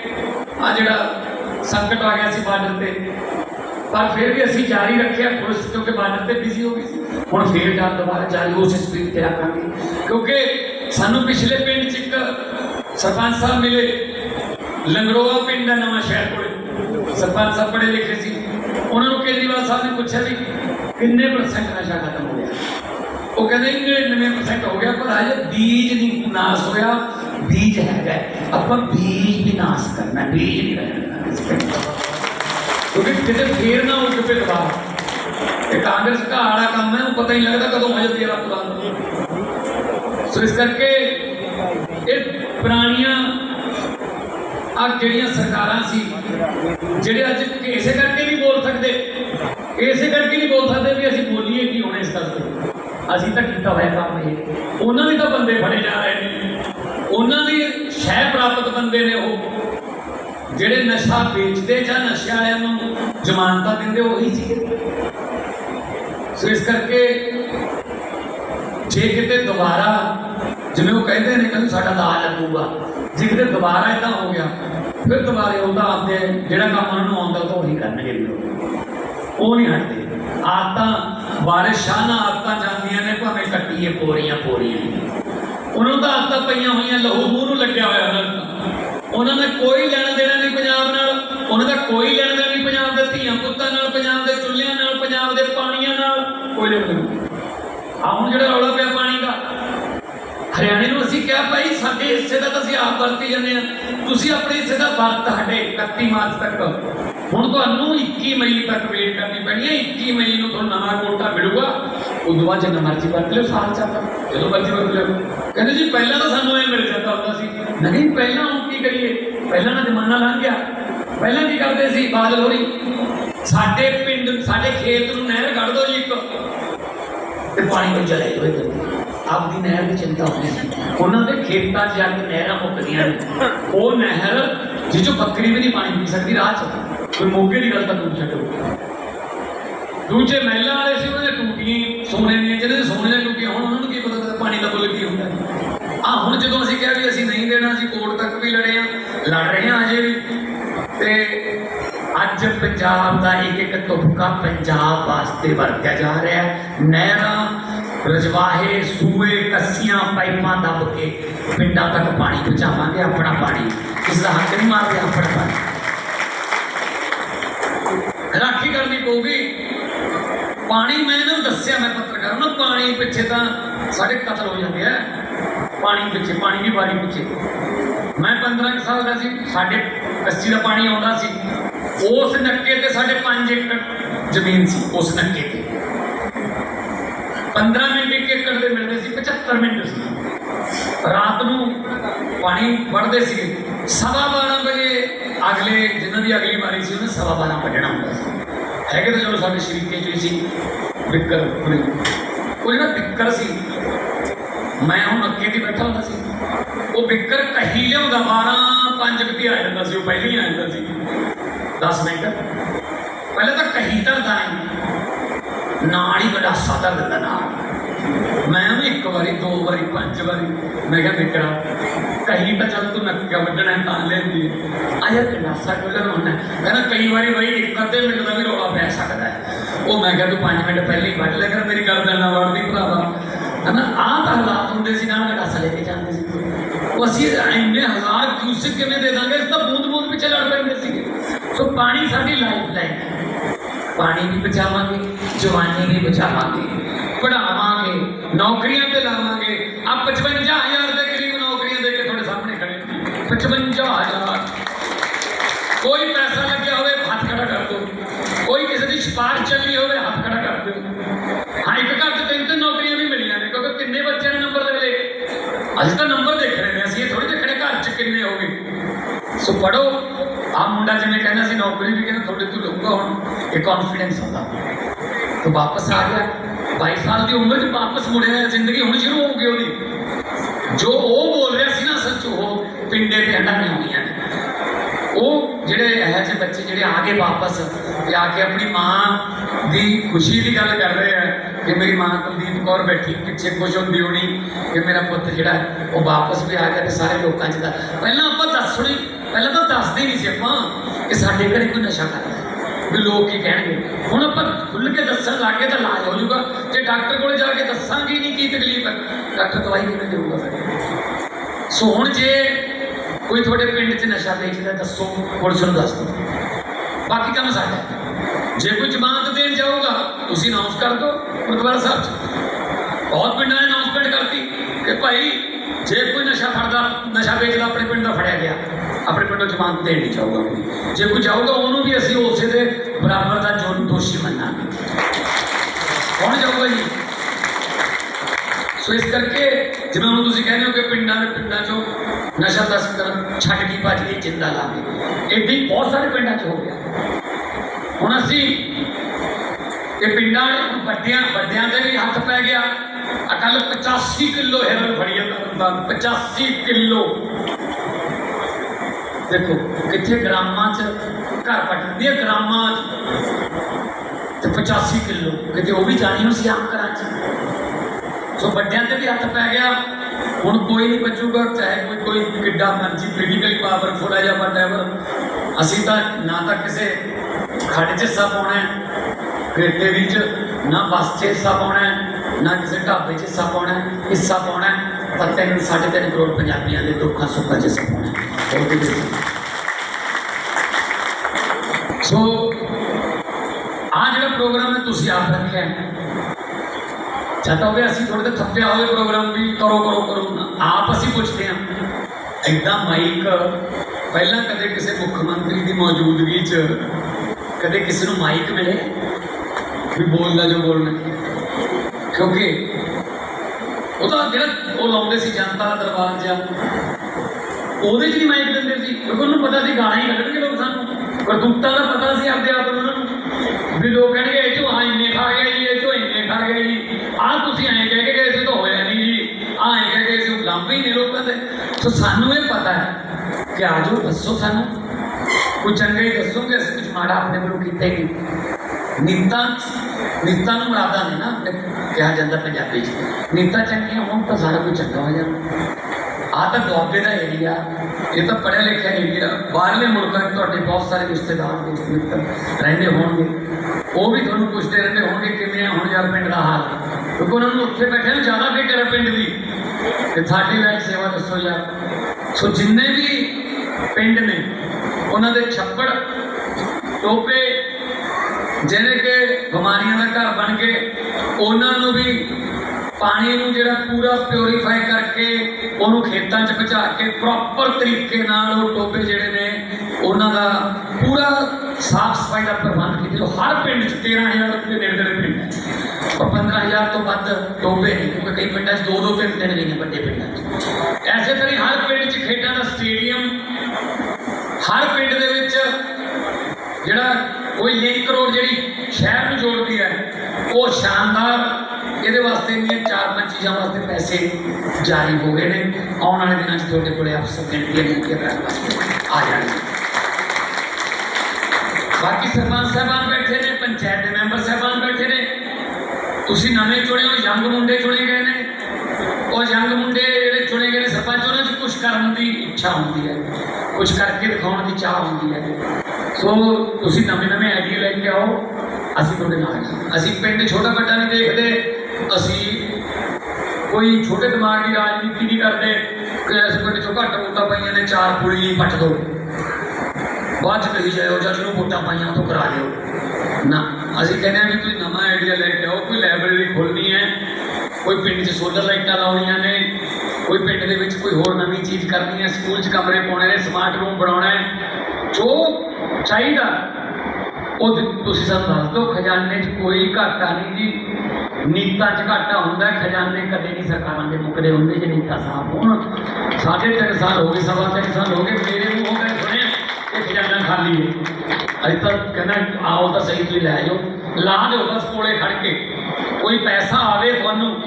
ਆ ਜਿਹੜਾ ਸੰਕਟ ਆ ਗਿਆ ਸੀ ਬਾਰਡਰ ਤੇ ਪਰ ਫਿਰ ਵੀ ਅਸੀਂ ਜਾਰੀ ਰੱਖਿਆ ਪੁਲਿਸ ਕਿਉਂਕਿ ਬਾਰਡਰ ਤੇ ਬਿਜ਼ੀ ਹੋ ਗਈ ਸੀ ਹੁਣ ਫੇਰ ਡਰ ਦੁਬਾਰਾ ਜਾਰੀ ਉਸ ਸਪੀਡ ਤੇ ਰੱਖਾਂਗੇ ਕਿਉਂਕਿ ਸਾਨੂੰ ਪਿਛਲੇ ਪਿੰਡ ਚ ਇੱਕ ਸਰਪੰਚ ਸਾਹਿਬ ਮਿਲੇ ਲੰਗੜੋਆ ਪਿੰਡ ਦਾ ਨਵਾਂ ਸ਼ਹਿਰ ਕੋਲੇ ਸਰਪੰਚ ਸਾਹਿਬ ਪੜ੍ਹੇ ਲਿਖੇ ਸੀ। ਉਹਨਾਂ ਨੂੰ ਕੇਜਰੀਵਾਲ ਸਾਹਿਬ ਨੇ ਪੁੱਛਿਆ ਵੀ ਕਿੰਨੇ ਪਰਸੈਂਟ ਨਸ਼ਾ ਖਤਮ ਹੋ ਗਿਆ? ਉਹ ਕਹਿੰਦੇ 99% ਹੋ ਗਿਆ, ਪਰ ਅਜੇ ਬੀਜ ਨਹੀਂ ਨਾਸ ਹੋਇਆ। ਬੀਜ ਹੈਗਾ। ਆਪਾਂ ਬੀਜ ਵੀ ਨਾਸ ਕਰਨਾ, ਬੀਜ ਨਹੀਂ ਰਹਿਣਾ। ਕਿਉਂਕਿ ਕਿਤੇ ਫੇਰ ਨਾ ਉੱਠ ਪੇ ਦਬਾ ਇਹ ਕਾਂਗਰਸ ਦਾ ਆੜਾ ਕੰਮ ਹੈ, ਉਹ ਪਤਾ ਹੀ ਨਹੀਂ ਲੱਗਦਾ ਕਦੋਂ ਹੋ ਜਾਂਦੀ ਹੈ ਰੱਬ ਦਾ ਸੋ ਇਸ ਕਰਕੇ ਇਹ ਪੁਰਾਣੀਆਂ ਆ ਜਿਹੜੀਆਂ ਸਰਕਾਰਾਂ ਸੀ ਜਿਹੜੇ ਅੱਜ ਇਸੇ ਕਰਕੇ ਨਹੀਂ ਬੋਲ ਸਕਦੇ, ਇਸੇ ਕਰਕੇ ਨਹੀਂ ਬੋਲ ਸਕਦੇ ਵੀ ਅਸੀਂ ਬੋਲੀਏ ਕੀ ਹੋਣਾ ਇਸ ਗੱਲ ਤੇ ਅਸੀਂ ਤਾਂ ਕੀਤਾ ਹੋਇਆ ਕੰਮ ਇਹ। ਉਹਨਾਂ ਦੇ ਤਾਂ ਬੰਦੇ ਫੜੇ ਜਾ ਰਹੇ ਨੇ। ਉਹਨਾਂ ਦੇ ਸ਼ਹਿ ਪ੍ਰਾਪਤ ਬੰਦੇ ਨੇ ਉਹ। ਜਿਹੜੇ ਨਸ਼ਾ ਵੇਚਦੇ ਜਾਂ ਨਸ਼ਿਆਂ ਵਾਲਿਆਂ ਨੂੰ ਜ਼ਮਾਨਤਾਂ ਦਿੰਦੇ ਉਹੀ ਸੀ। ਸੋ ਇਸ ਕਰਕੇ ਜੇ ਕਿਤੇ ਦੁਬਾਰਾ, ਜਿਵੇਂ ਉਹ ਕਹਿੰਦੇ ਨੇ ਕਿ ਸਾਡਾ ਲਾਜ ਲੱਗੂਗਾ, ਜੇ ਕਿਤੇ ਦੁਬਾਰਾ ਇਦਾਂ ਹੋ ਗਿਆ ਫਿਰ ਦੁਬਾਰੇ ਉਹਦਾ ਆਪਦੇ ਜਿਹੜਾ ਕੰਮ ਉਹਨਾਂ ਨੂੰ ਆਉਂਦਾ ਉਹ ਤਾਂ ਕਰਨਗੇ ਵੀ ਉਹ। ਨਹੀਂ ਹਟਦੇ। ਆਦਤਾਂ ਬਾਰਿਸ਼ਾਂ ਆਦਤਾਂ ਜਾਂਦੀਆਂ ਨੇ, ਭਾਵੇਂ ਕੱਟੀਏ ਪੋਰੀਆਂ ਪੋਰੀਆਂ ਉਹਨਾਂ ਨੂੰ ਤਾਂ ਪਈਆਂ ਹੋਈਆਂ, ਲਹੂ ਮੂੰਹ ਨੂੰ ਲੱਗਿਆ ਹੋਇਆ ਉਹਨਾਂ ਨੂੰ। ਉਹਨਾਂ ਦਾ ਕੋਈ ਲੈਣ ਦੇਣਾ ਨਹੀਂ ਪੰਜਾਬ ਨਾਲ। ਉਹਨਾਂ ਦਾ ਕੋਈ ਲੈਣ ਦੇਣਾ ਨਹੀਂ ਪੰਜਾਬ ਦੇ ਧੀਆਂ ਪੁੱਤਾਂ ਨਾਲ, ਪੰਜਾਬ ਦੇ ਚੁੱਲ੍ਹਿਆਂ ਨਾਲ, ਪੰਜਾਬ ਦੇ ਪਾਣੀਆਂ ਨਾਲ। ਕੋਈ ਲੈਣਾ ਦੇਣਾ ਆ ਹੁਣ ਜਿਹੜਾ ਰੌਲਾ ਪਿਆ ਪਾਣੀ ਦਾ। ਹਰਿਆਣੇ ਨੂੰ ਅਸੀਂ ਕਿਹਾ, ਭਾਈ, ਸਾਡੇ ਹਿੱਸੇ ਦਾ ਤਾਂ ਅਸੀਂ ਆਪ ਵਰਤੀ ਜਾਂਦੇ ਆ ਤੁਸੀਂ ਆਪਣੇ ਹਿੱਸੇ ਦਾ ਵਰਤ ਹਟੇ 31 ਮਾਰਚ ਤੱਕ ਹੁਣ ਤੁਹਾਨੂੰ 21 ਮਈ ਤੱਕ ਵੇਟ ਕਰਨੀ ਪੈਣੀ ਹੈ। 21 ਮਈ ਨੂੰ ਤੁਹਾਨੂੰ ਨਵਾਂ ਕੋਟਾ ਮਿਲੂਗਾ। ਉਦੋਂ ਬਾਅਦ ਜਿੰਨਾ ਮਰਜ਼ੀ ਵਰਤ ਲਿਓ, ਸਾਲ ਚੱਲਦਾ ਜਦੋਂ ਮਰਜ਼ੀ ਵਰਤ ਲਿਓ। ਕਹਿੰਦੇ ਜੀ, ਪਹਿਲਾਂ ਤਾਂ ਸਾਨੂੰ ਇਹ ਮਿਲ ਜਾਂਦਾ ਹੁੰਦਾ ਸੀ। ਨਹੀਂ, ਪਹਿਲਾਂ ਹੁਣ ਕੀ ਕਰੀਏ? ਪਹਿਲਾਂ ਦਾ ਜ਼ਮਾਨਾ ਲੰਘ ਗਿਆ। ਪਹਿਲਾਂ ਕੀ ਕਰਦੇ ਸੀ? ਬਾਦਲ ਹੋਰੀ, ਸਾਡੇ ਪਿੰਡ, ਸਾਡੇ ਖੇਤ ਨੂੰ ਨਹਿਰ ਕੱਢ ਦਿਓ ਜੀ ਇੱਕ। ਤੇ ਪਾਣੀ ਵਿੱਚ ਚਲੇ ਹੋਏ ਤੇ ਆਪਦੀ ਨਹਿਰ ਦੀ ਚਿੰਤਾ ਹੁੰਦੀ ਸੀ ਉਹਨਾਂ ਦੇ ਖੇਤਾਂ 'ਚ ਜਾ ਕੇ ਨਹਿਰਾਂ ਮੁੱਕਦੀਆਂ ਨੇ। ਉਹ ਨਹਿਰ ਜਿਹ 'ਚੋਂ ਬੱਕਰੀ ਵੀ ਨਹੀਂ ਪਾਣੀ ਪੀ ਸਕਦੀ, ਰਾਹ 'ਚ। ਕੋਈ ਮੋਗੇ ਦੀ ਗੱਲ ਤਾਂ ਤੂੰ ਛੱਡੋ। ਦੂਜੇ ਮਹਿਲਾ ਵਾਲੇ ਸੀ, ਉਹਨਾਂ ਦੇ ਟੂਟੀਆਂ ਸੋਨੇ ਦੀਆਂ, ਜਿਹਨਾਂ ਸੋਨੇ ਦੀਆਂ ਟੂਟੀਆਂ ਹੁਣ, ਉਹਨਾਂ ਨੂੰ ਕੀ ਪਤਾ ਪਾਣੀ ਦਾ ਮੁੱਲ ਕੀ ਹੁੰਦਾ। ਆ ਹੁਣ ਜਦੋਂ ਅਸੀਂ ਕਿਹਾ ਵੀ ਅਸੀਂ ਨਹੀਂ ਦੇਣਾ, ਅਸੀਂ ਕੋਰਟ ਤੱਕ ਵੀ ਲੜੇ ਆ ਲੜ ਰਹੇ ਆ ਅਜੇ ਵੀ। ਤੇ ਅੱਜ ਪੰਜਾਬ ਦਾ ਇੱਕ ਇੱਕ ਤੁਪਕਾ ਪੰਜਾਬ ਵਾਸਤੇ ਵਰਤਿਆ ਜਾ ਰਿਹਾ ਹੈ। ਨਹਿਰਾਂ ਰਜਵਾਹੇ ਸੂਏ ਕੱਸੀਆਂ ਪਾਈਪਾਂ ਦੱਬ ਕੇ ਪਿੰਡਾਂ ਤੱਕ ਪਾਣੀ ਪਹੁੰਚਾਵਾਂਗੇ ਆਪਣਾ ਪਾਣੀ ਇਸ ਦਾ ਹੱਕ ਨਹੀਂ ਮਾਰਦੇ ਆਪਣਾ ਪਾਣੀ ਰਾਖੀ ਕਰਨੀ ਪਊਗੀ ਪਾਣੀ ਮੈਂ ਇਹਨਾਂ ਨੂੰ ਦੱਸਿਆ ਮੈਂ ਪੱਤਰਕਾਰ ਨੂੰ ਪਾਣੀ ਪਿੱਛੇ ਤਾਂ ਸਾਡੇ ਕਤਲ ਹੋ ਜਾਂਦੇ ਆ ਪਾਣੀ ਪਿੱਛੇ ਪਾਣੀ ਦੀ ਵਾਰੀ ਪਿੱਛੇ ਮੈਂ 15 ਕੁ ਸਾਲ ਦਾ ਸੀ ਸਾਡੇ ਕੱਸੀ ਦਾ ਪਾਣੀ ਆਉਂਦਾ ਸੀ ਉਸ ਨੱਕੇ ਤੇ ਸਾਡੇ 5 ਏਕੜ ਜ਼ਮੀਨ ਸੀ ਉਸ ਨੱਕੇ ਤੇ 15 ਮਿੰਟ ਇੱਕ ਏਕੜ ਦੇ ਮਿਲਦੇ ਸੀ 75 ਮਿੰਟ ਸੀ। ਰਾਤ ਨੂੰ ਪਾਣੀ ਵੜਦੇ ਸੀ। ਸਵਾ 12 ਵਜੇ ਅਗਲੇ, ਜਿਨ੍ਹਾਂ ਦੀ ਅਗਲੀ ਵਾਰੀ ਸੀ, ਉਹਨੇ ਸਵਾ 12 ਵੱਢਣਾ ਹੁੰਦਾ ਸੀ। ਹੈਗੇ ਤਾਂ ਚਲੋ ਸਾਡੇ ਸ਼ਰੀਕੇ ਚ ਹੀ ਸੀ ਬਿੱਕਰ ਉਹ ਜਿਹੜਾ ਬਿੱਕਰ ਸੀ। ਮੈਂ ਹੁਣ ਅੱਗੇ ਦੀ ਬੈਠਾ ਹੁੰਦਾ ਸੀ। ਉਹ ਬਿੱਕਰ ਕਹੀ ਲਿਆਉਂਦਾ 12 5 ਵਜੇ ਆ ਜਾਂਦਾ ਸੀ, ਉਹ ਪਹਿਲਾਂ ਹੀ ਆ ਜਾਂਦਾ ਸੀ। 10 ਮਿੰਟ। ਪਹਿਲਾਂ ਤਾਂ ਕਹੀ ਧਰਦਾ ਨਹੀਂ ਨਾਲ ਹੀ ਗਡਾਸਾ ਧਰ ਦਿੰਦਾ ਨਾ ਮੈਂ ਵੀ ਇੱਕ ਵਾਰੀ, ਦੋ ਵਾਰੀ, ਪੰਜ ਵਾਰੀ, ਮੈਂ ਕਿਹਾ ਬਿਕਰਾ ਕਹੀ ਤਾਂ ਚੱਲ ਤੂੰ ਨੱਕਾ ਵੱਢਣਾ ਹੈ ਤਾਂ ਲੈਂਦੀ ਆਇਆ ਗਡਾਸਾ ਕੋਲਰ ਹੋਣਾ ਕਹਿੰਦਾ ਕਈ ਵਾਰੀ ਬਈ ਇੱਕ ਅੱਧੇ ਮਿੰਟ ਦਾ ਵੀ ਰੌਲਾ ਪੈ ਸਕਦਾ ਉਹ ਮੈਂ ਕਿਹਾ ਤੂੰ 5 ਮਿੰਟ ਪਹਿਲਾਂ ਹੀ ਵੱਢ ਲੈ ਕਰ ਮੇਰੀ ਗੱਲ ਦਾ ਨਾ ਵੜਦੀ ਭਰਾਵਾ। ਹਨਾ ਆਹ ਤਾਂ ਹਾਲਾਤ ਹੁੰਦੇ ਸੀ ਨਾ ਗਡਾਸਾ ਲੈ ਕੇ ਜਾਂਦੇ ਸੀ। ਉਹ ਅਸੀਂ ਇੰਨੇ ਹਜ਼ਾਰ ਕਿਊਸਿਕ ਕਿਵੇਂ ਦੇ ਦਾਂਗੇ? ਇਸ ਤਾਂ ਬੂੰਦ ਬੂੰਦ ਪਿੱਛੇ ਲੜ ਪੈਂਦੇ ਸੀਗੇ। ਸੋ ਪਾਣੀ ਸਾਡੀ ਲਾਈਫ ਲਾਈਨ ਹੈ। ਪਾਣੀ ਵੀ ਬਚਾਵਾਂਗੇ। ਜਵਾਨੀ ਵੀ ਬਚਾਵਾਂਗੇ ਪੜਾਵਾਂਗੇ ਨੌਕਰੀਆਂ ਤੇ ਲਾਵਾਂਗੇ ਆ 55000 ਦੇ ਕਰੀਬ ਨੌਕਰੀਆਂ ਦੇ ਕੇ ਤੁਹਾਡੇ ਸਾਹਮਣੇ ਖੜੇ 55000 ਕੋਈ ਪੈਸਾ ਲੱਗਿਆ ਹੋਵੇ ਹੱਥ ਖੜਾ ਕਰ ਦਿਓ ਕੋਈ ਕਿਸੇ ਦੀ ਸਿਫਾਰਿਸ਼ ਚੱਲੀ ਹੋਵੇ ਹੱਥ ਖੜਾ ਕਰ ਦਿਓ ਹਾਂ ਇੱਕ ਘਰ 'ਚ ਤਿੰਨ ਤਿੰਨ ਨੌਕਰੀਆਂ ਵੀ ਮਿਲੀਆਂ ਨੇ ਕਿਉਂਕਿ ਕਿੰਨੇ ਬੱਚਿਆਂ ਨੇ ਨੰਬਰ ਲੈ ਲਏ ਅਸੀਂ ਤਾਂ ਨੰਬਰ ਦੇਖ ਰਹੇ ਨੇ ਅਸੀਂ ਇਹ ਥੋੜੀ ਦੇਖਣੇ ਘਰ 'ਚ ਕਿੰਨੇ ਹੋ ਗਏ ਸੋ ਪੜੋ ਆ ਮੁੰਡਾ ਜਿਵੇਂ ਕਹਿੰਦਾ ਸੀ ਨੌਕਰੀ ਵੀ ਕਹਿੰਦਾ ਤੁਹਾਡੇ ਤੋਂ ਲਊਗਾ ਹੁਣ ਇਹ ਕੌਨਫੀਡੈਂਸ ਹੁੰਦਾ ਉਹ ਵਾਪਸ ਆ ਗਿਆ। 22 ਸਾਲ ਦੀ ਉਮਰ 'ਚ ਵਾਪਸ ਮੁੜਿਆ ਜ਼ਿੰਦਗੀ ਹੁਣ ਸ਼ੁਰੂ ਹੋ ਗਈ ਉਹਦੀ। ਜੋ ਉਹ ਬੋਲ ਰਿਹਾ ਸੀ ਨਾ ਸੱਚ, ਉਹ ਪਿੰਡੇ ਤੇ ਅੰਡਾ ਨਹੀਂ ਹੋਈਆਂ ਨੇ ਉਹ ਜਿਹੜੇ ਇਹੋ ਜਿਹੇ ਬੱਚੇ ਜਿਹੜੇ ਆ ਗਏ ਵਾਪਸ ਤੇ ਆ ਕੇ ਆਪਣੀ ਮਾਂ ਦੀ ਖੁਸ਼ੀ ਦੀ ਗੱਲ ਕਰ ਰਹੇ ਆ ਕਿ ਮੇਰੀ ਮਾਂ ਕੁਲਦੀਪ ਕੌਰ ਬੈਠੀ, ਪਿੱਛੇ ਖੁਸ਼ ਹੁੰਦੀ ਹੋਣੀ ਕਿ ਮੇਰਾ ਪੁੱਤ ਜਿਹੜਾ, ਉਹ ਵਾਪਸ ਵੀ ਆ ਗਿਆ ਤੇ ਸਾਰੇ ਲੋਕਾਂ 'ਚ ਦਾ ਪਹਿਲਾਂ ਆਪਾਂ ਦੱਸਣੀ ਪਹਿਲਾਂ ਤਾਂ ਦੱਸਦੇ ਨਹੀਂ ਸੀ ਆਪਾਂ ਕਿ ਸਾਡੇ ਘਰੇ ਕੋਈ ਨਸ਼ਾ ਕਰਦਾ। ਵੀ ਲੋਕ ਕੀ ਕਹਿਣਗੇ ਹੁਣ ਆਪਾਂ ਖੁੱਲ ਕੇ ਦੱਸਣ ਲੱਗੇ ਤਾਂ ਇਲਾਜ ਹੋ ਜਾਊਗਾ ਜੇ ਡਾਕਟਰ ਕੋਲ ਜਾ ਕੇ ਦੱਸਾਂਗੇ ਹੀ ਨਹੀਂ ਕੀ ਤਕਲੀਫ ਹੈ ਡਾਕਟਰ ਦਵਾਈ ਕਿਵੇਂ ਦੇਊਗਾ ਫਿਰ ਸੋ ਹੁਣ ਜੇ ਕੋਈ ਤੁਹਾਡੇ ਪਿੰਡ 'ਚ ਨਸ਼ਾ ਵੇਚਦਾ ਦੱਸੋ ਪੁਲਿਸ ਨੂੰ ਦੱਸ ਦਿਓ ਬਾਕੀ ਕੰਮ ਸਾਡਾ ਹੈ। ਜੇ ਕੋਈ ਜ਼ਮਾਨਤ ਦੇਣ ਜਾਊਗਾ ਤੁਸੀਂ ਅਨਾਉਂਸ ਕਰ ਦਿਓ ਗੁਰਦੁਆਰਾ ਸਾਹਿਬ 'ਚ ਬਹੁਤ ਪਿੰਡਾਂ ਨੇ ਅਨਾਉਂਸਮੈਂਟ ਕਰਤੀ ਕਿ ਭਾਈ ਜੇ ਕੋਈ ਨਸ਼ਾ ਫੜਦਾ ਨਸ਼ਾ ਵੇਚਦਾ ਆਪਣੇ ਪਿੰਡ ਦਾ ਫੜਿਆ ਗਿਆ ਆਪਣੇ ਪਿੰਡੋਂ ਜ਼ਮਾਨਤ ਦੇਣ ਨਹੀਂ ਚਾਹੂਗਾ ਜੇ ਕੋਈ ਜਾਊਗਾ, ਉਹਨੂੰ ਵੀ ਅਸੀਂ ਉਸੇ ਦੇ ਬਰਾਬਰ ਦਾ ਜੋ ਦੋਸ਼ੀ ਮੰਨਾਂਗੇ। ਕੌਣ ਜਾਊਗਾ ਜੀ? ਸੋ ਇਸ ਕਰਕੇ ਜਿਵੇਂ ਹੁਣ ਤੁਸੀਂ ਕਹਿੰਦੇ ਹੋ ਕਿ ਪਿੰਡਾਂ ਦੇ ਪਿੰਡਾਂ 'ਚੋਂ ਨਸ਼ਾ ਤਸਕਰ ਛੱਡ ਕੇ ਭੱਜ ਗਈ ਜਿੰਦਾ ਲਾ ਕੇ ਏਦਾਂ ਹੀ ਬਹੁਤ ਸਾਰੇ ਪਿੰਡਾਂ 'ਚ ਹੋ ਗਿਆ। ਹੁਣ ਅਸੀਂ ਇਹ ਪਿੰਡਾਂ ਵਾਲੇ ਵੱਡਿਆਂ ਵੱਡਿਆਂ ਦੇ ਵੀ ਹੱਥ ਪੈ ਗਿਆ। ਅਕਲ 85 ਕਿਲੋ ਹੈਰੋਇਨ ਫੜੀ ਜਾਂਦਾ 85 ਕਿਲੋ। ਦੇਖੋ, ਕਿੱਥੇ ਗ੍ਰਾਮਾਂ 'ਚ ਘਰ ਪਟਦੀ ਹੈ ਗ੍ਰਾਮਾਂ 'ਚ। ਤੇ 85 ਕਿਲੋ, ਕਿਤੇ ਉਹ ਵੀ ਜਾਣੀ ਸੀ ਆਮ ਘਰਾਂ 'ਚ। ਸੋ ਵੱਡਿਆਂ ਤੇ ਵੀ ਹੱਥ ਪੈ ਗਿਆ। ਹੁਣ ਕੋਈ ਨਹੀਂ ਬਚੂਗਾ, ਚਾਹੇ ਕੋਈ ਕੋਈ ਕਿੱਡਾ ਮਰਜ਼ੀ ਫਿਜ਼ੀਕਲੀ ਪਾਵਰਫੁਲ ਹੈ ਜਾਂ ਵਟਐਵਰ ਅਸੀਂ ਤਾਂ ਨਾ ਤਾਂ ਕਿਸੇ ਖੱਡ 'ਚ ਹਿੱਸਾ ਪਾਉਣਾ ਹੈ ਰੇਤੇ ਵਿੱਚ, ਨਾ ਬੱਸ 'ਚ ਹਿੱਸਾ ਪਾਉਣਾ ਹੈ, ਨਾ ਕਿਸੇ ਢਾਬੇ 'ਚ ਹਿੱਸਾ ਪਾਉਣਾ ਹੈ, ਹਿੱਸਾ ਪਾਉਣਾ ਹੈ, ਪਰ ਤਿੰਨ ਸਾਢੇ ਤਿੰਨ ਕਰੋੜ ਪੰਜਾਬੀਆਂ ਦੇ ਦੁੱਖਾਂ ਸੁੱਖਾਂ 'ਚ ਹਿੱਸਾ ਪਾਉਣਾ ਹੈ। ਸੋ ਆ ਜਿਹੜਾ ਪ੍ਰੋਗਰਾਮ ਹੈ, ਤੁਸੀਂ ਆਪ ਰੱਖਿਆ ਹੈ। ਚਾਹਤਾ ਹੋਵੇ ਅਸੀਂ ਥੋੜੇ ਜਿਹਾ ਥੱਪਿਆ ਹੋਵੇ ਪ੍ਰੋਗਰਾਮ ਵੀ ਕਰੋ ਕਰੋ ਕਰੋ। ਆਪ ਅਸੀਂ ਪੁੱਛਦੇ ਹਾਂ। ਐਦਾਂ ਮਾਈਕ ਪਹਿਲਾਂ ਕਦੇ ਕਿਸੇ ਮੁੱਖ ਮੰਤਰੀ ਦੀ ਮੌਜੂਦਗੀ 'ਚ ਕਦੇ ਕਿਸੇ ਨੂੰ ਮਾਈਕ ਮਿਲੇ? ਵੀ ਬੋਲਦਾ ਜੋ ਬੋਲਣਾ। ਕਿਉਂਕਿ ਉਹਦਾ ਜਿਹੜਾ ਉਹ ਲਾਉਂਦੇ ਸੀ ਜਨਤਾ ਦਾ ਦਰਬਾਰ ਜਿਹਾ। ਉਹਦੇ 'ਚ ਨਹੀਂ ਮਾਈਕ ਦਿੰਦੇ ਸੀ, ਕਿਉਂਕਿ ਉਹਨੂੰ ਪਤਾ ਸੀ ਗਾਣਾ ਹੀ ਕੱਢਣਗੇ ਲੋਕ ਸਾਨੂੰ। ਕਰਤੂਤਾਂ ਦਾ ਪਤਾ ਸੀ ਆਪਦੇ ਆਪ ਨੂੰ ਉਹਨਾਂ ਨੂੰ। ਵੀ ਲੋਕ ਕਹਿਣਗੇ, ਇਹ ਚੋਂ ਆ ਇੰਨੇ ਖਾ ਗਏ ਜੀ, ਇਹ ਚੋਂ ਇੰਨੇ ਖਾ ਗਏ ਜੀ। ਆਹ ਤੁਸੀਂ ਐਂ ਕਹਿ ਕੇ ਗਏ ਸੀ ਤਾਂ ਹੋਇਆ ਨਹੀਂ ਜੀ। ਆਹ ਐਂ ਕਹਿ ਕੇ ਗਏ ਸੀ, ਉਹ ਲਾਂਭੇ ਹੀ ਨਹੀਂ ਲੋਕਾਂ ਦੇ। ਸੋ ਸਾਨੂੰ ਇਹ ਪਤਾ ਹੈ ਕਿ ਆਜੋ ਦੱਸੋ ਸਾਨੂੰ। ਕੋਈ ਚੰਗਾ ਹੀ ਦੱਸੋਗੇ, ਅਸੀਂ ਕੁਝ ਮਾੜਾ ਆਪਣੇ ਵੱਲੋਂ ਕੀਤਾ ਹੀ ਨਹੀਂ ਨੀਤਾਂ ਨੀਤਾਂ ਨੂੰ ਮੁਰਾਦਾਂ ਨੇ ਨਾ ਆਪਣੇ ਕਿਹਾ ਜਾਂਦਾ ਪੰਜਾਬੀ 'ਚ। ਨੀਤਾਂ ਚੰਗੀਆਂ ਹੋਣ ਤਾਂ ਸਾਰਾ ਕੁਝ ਚੰਗਾ ਹੋ ਜਾਂਦਾ। ਆ ਤਾਂ ਦੁਆਬੇ ਦਾ ਏਰੀਆ ਇਹ ਤਾਂ ਪੜ੍ਹਿਆ ਲਿਖਿਆ ਏਰੀਆ ਬਾਹਰਲੇ ਮੁਲਕਾਂ 'ਚ ਤੁਹਾਡੇ ਬਹੁਤ ਸਾਰੇ ਰਿਸ਼ਤੇਦਾਰ ਦੋਸਤ ਮਿੱਤਰ ਰਹਿੰਦੇ ਹੋਣਗੇ। ਉਹ ਵੀ ਤੁਹਾਨੂੰ ਪੁੱਛਦੇ ਰਹਿੰਦੇ ਹੋਣਗੇ ਕਿਵੇਂ ਆ ਹੁਣ ਯਾਰ ਪਿੰਡ ਦਾ ਹਾਲ। ਕਿਉਂਕਿ ਉਹਨਾਂ ਨੂੰ ਉੱਥੇ ਬੈਠੇ ਨੂੰ ਜ਼ਿਆਦਾ ਫਿਕਰ ਹੈ ਪਿੰਡ ਦੀ। ਕਿ ਸਾਡੀ ਲਾਇਕ ਸੇਵਾ ਦੱਸੋ ਯਾਰ। ਸੋ ਜਿੰਨੇ ਵੀ ਪਿੰਡ ਨੇ, ਉਹਨਾਂ ਦੇ ਛੱਪੜ, ਟੋਪੇ, ਜਿਹੜੇ ਕਿ ਬਿਮਾਰੀਆਂ ਦਾ ਘਰ ਬਣ ਕੇ ਉਹਨਾਂ ਨੂੰ ਵੀ ਪਾਣੀ ਨੂੰ ਜਿਹੜਾ ਪੂਰਾ ਪਿਓਰੀਫਾਈ ਕਰਕੇ ਉਹਨੂੰ ਖੇਤਾਂ 'ਚ ਪਹੁੰਚਾ ਕੇ ਪ੍ਰੋਪਰ ਤਰੀਕੇ ਨਾਲ ਉਹ ਟੋਬੇ ਜਿਹੜੇ ਨੇ, ਉਹਨਾਂ ਦਾ ਪੂਰਾ ਸਾਫ਼ ਸਫ਼ਾਈ ਦਾ ਪ੍ਰਬੰਧ ਕੀਤਾ। ਜੋ ਹਰ ਪਿੰਡ 'ਚ 13000 ਦੇ ਨੇੜੇ ਨੇੜੇ ਪਿੰਡ ਹੈ। ਔਰ 15000 ਤੋਂ ਵੱਧ ਟੋਬੇ ਨੇ ਕਿਉਂਕਿ ਕਈ ਪਿੰਡਾਂ 'ਚ ਦੋ ਦੋ ਤਿੰਨ ਤਿੰਨ ਨੇ ਵੱਡੇ ਪਿੰਡਾਂ 'ਚ। ਐਸੇ ਤਰ੍ਹਾਂ ਹਰ ਪਿੰਡ 'ਚ ਖੇਡਾਂ ਦਾ ਸਟੇਡੀਅਮ, ਹਰ ਪਿੰਡ ਦੇ ਵਿੱਚ ਜਿਹੜਾ ਕੋਈ ਲਿੰਕ ਰੋਡ ਜਿਹੜੀ ਸ਼ਹਿਰ ਨੂੰ ਜੋੜਦੀ ਹੈ, ਉਹ ਸ਼ਾਨਦਾਰ ਇਹਦੇ ਵਾਸਤੇ ਇੰਨੀਆਂ ਚਾਰ ਪੰਜ ਚੀਜ਼ਾਂ ਵਾਸਤੇ ਪੈਸੇ ਜਾਰੀ ਹੋ ਗਏ ਨੇ। ਆਉਣ ਵਾਲੇ ਦਿਨਾਂ 'ਚ ਤੁਹਾਡੇ ਕੋਲੇ ਅਫਸਰ ਗਿਣਤੀਆਂ ਗਿਣਤੀਆਂ ਕਰਨ ਆ ਜਾਣਗੇ। ਬਾਕੀ ਸਰਪੰਚ ਸਾਹਿਬਾਨ ਬੈਠੇ ਨੇ, ਪੰਚਾਇਤ ਦੇ ਮੈਂਬਰ ਸਾਹਿਬਾਨ ਬੈਠੇ ਨੇ। ਤੁਸੀਂ ਨਵੇਂ ਚੁਣੇ ਹੋ, ਯੰਗ ਮੁੰਡੇ ਚੁਣੇ ਗਏ ਨੇ। ਉਹ ਯੰਗ ਮੁੰਡੇ ਜਿਹੜੇ ਚੁਣੇ ਗਏ ਨੇ ਸਰਪੰਚ, ਉਹਨਾਂ 'ਚ ਕੁਝ ਕਰਨ ਦੀ ਇੱਛਾ ਹੁੰਦੀ ਹੈ। ਕੁਝ ਕਰਕੇ ਦਿਖਾਉਣ ਦੀ ਚਾਹ ਹੁੰਦੀ ਹੈ। ਸੋ ਤੁਸੀਂ ਨਵੇਂ ਨਵੇਂ ਆਈਡੀਆ ਲੈ ਕੇ ਆਓ, ਅਸੀਂ ਤੁਹਾਡੇ ਨਾਲ ਹਾਂ। ਅਸੀਂ ਪਿੰਡ ਛੋਟਾ ਵੱਡਾ ਨਹੀਂ ਦੇਖਦੇ। ਅਸੀਂ ਕੋਈ ਛੋਟੇ ਦਿਮਾਗ ਦੀ ਰਾਜਨੀਤੀ ਨਹੀਂ ਕਰਦੇ ਕਿ ਇਸ ਪਿੰਡ ਚੋਂ ਘੱਟ ਵੋਟਾਂ ਪਈਆਂ ਨੇ, ਚਾਰ ਪੁਲੀ ਪੱਟ ਦੋ। ਬਾਅਦ ਚ ਕਹੀ ਜਾਇਓ ਜਦ ਨੂੰ ਵੋਟਾਂ ਪਾਈਆਂ, ਉਹ ਤੋਂ ਕਰਾ ਲਿਓ। ਨਾ, ਅਸੀਂ ਕਹਿੰਦੇ ਹਾਂ ਵੀ ਤੁਸੀਂ ਨਵਾਂ ਆਈਡੀਆ ਲੈ ਕੇ ਆਓ, ਕੋਈ ਲਾਇਬ੍ਰੇਰੀ ਖੋਲਣੀ ਹੈ। ਕੋਈ ਪਿੰਡ 'ਚ ਸੋਲਰ ਲਾਈਟਾਂ ਲਾਉਣੀਆਂ ਨੇ, ਕੋਈ ਪਿੰਡ ਦੇ ਵਿੱਚ ਕੋਈ ਹੋਰ ਨਵੀਂ ਚੀਜ਼ ਕਰਨੀ ਹੈ ਸਕੂਲ 'ਚ ਕਮਰੇ ਪਾਉਣੇ ਨੇ ਸਮਾਰਟ ਰੂਮ ਬਣਾਉਣਾ ਹੈ। ਜੋ ਚਾਹੀਦਾ, ਉਹ ਤੁਸੀਂ ਸਾਨੂੰ ਦੱਸ ਦਿਓ, ਖਜ਼ਾਨੇ 'ਚ ਕੋਈ ਘਾਟਾ ਨਹੀਂ ਜੀ। ਨੀਤਾਂ 'ਚ ਘਾਟਾ ਹੁੰਦਾ, ਖਜ਼ਾਨੇ ਕਦੇ ਨਹੀਂ ਸਰਕਾਰਾਂ ਦੇ ਮੁੱਕਦੇ ਹੁੰਦੇ ਜੇ ਨੀਤਾਂ ਸਾਫ਼ ਹੋਣ। ਸਾਢੇ ਤਿੰਨ ਸਾਲ ਹੋ ਗਏ, ਸਵਾ ਤਿੰਨ ਸਾਲ ਹੋ ਗਏ, ਮੇਰੇ ਮੂੰਹੋਂ ਮੈਂ ਸੁਣਿਆ, ਇਹ ਖਜ਼ਾਨਾ ਖਾਲੀ ਹੈ। ਅਜੇ ਤੱਕ ਕਹਿੰਦਾ, ਆਓ ਤਾਂ ਸਹੀ, ਤੁਸੀਂ ਲੈ ਜਾਓ। ਲਾ ਦਿਓ ਬਸ ਕੋਲੇ ਖੜ ਕੇ। ਕੋਈ ਪੈਸਾ ਆਵੇ ਤੁਹਾਨੂੰ,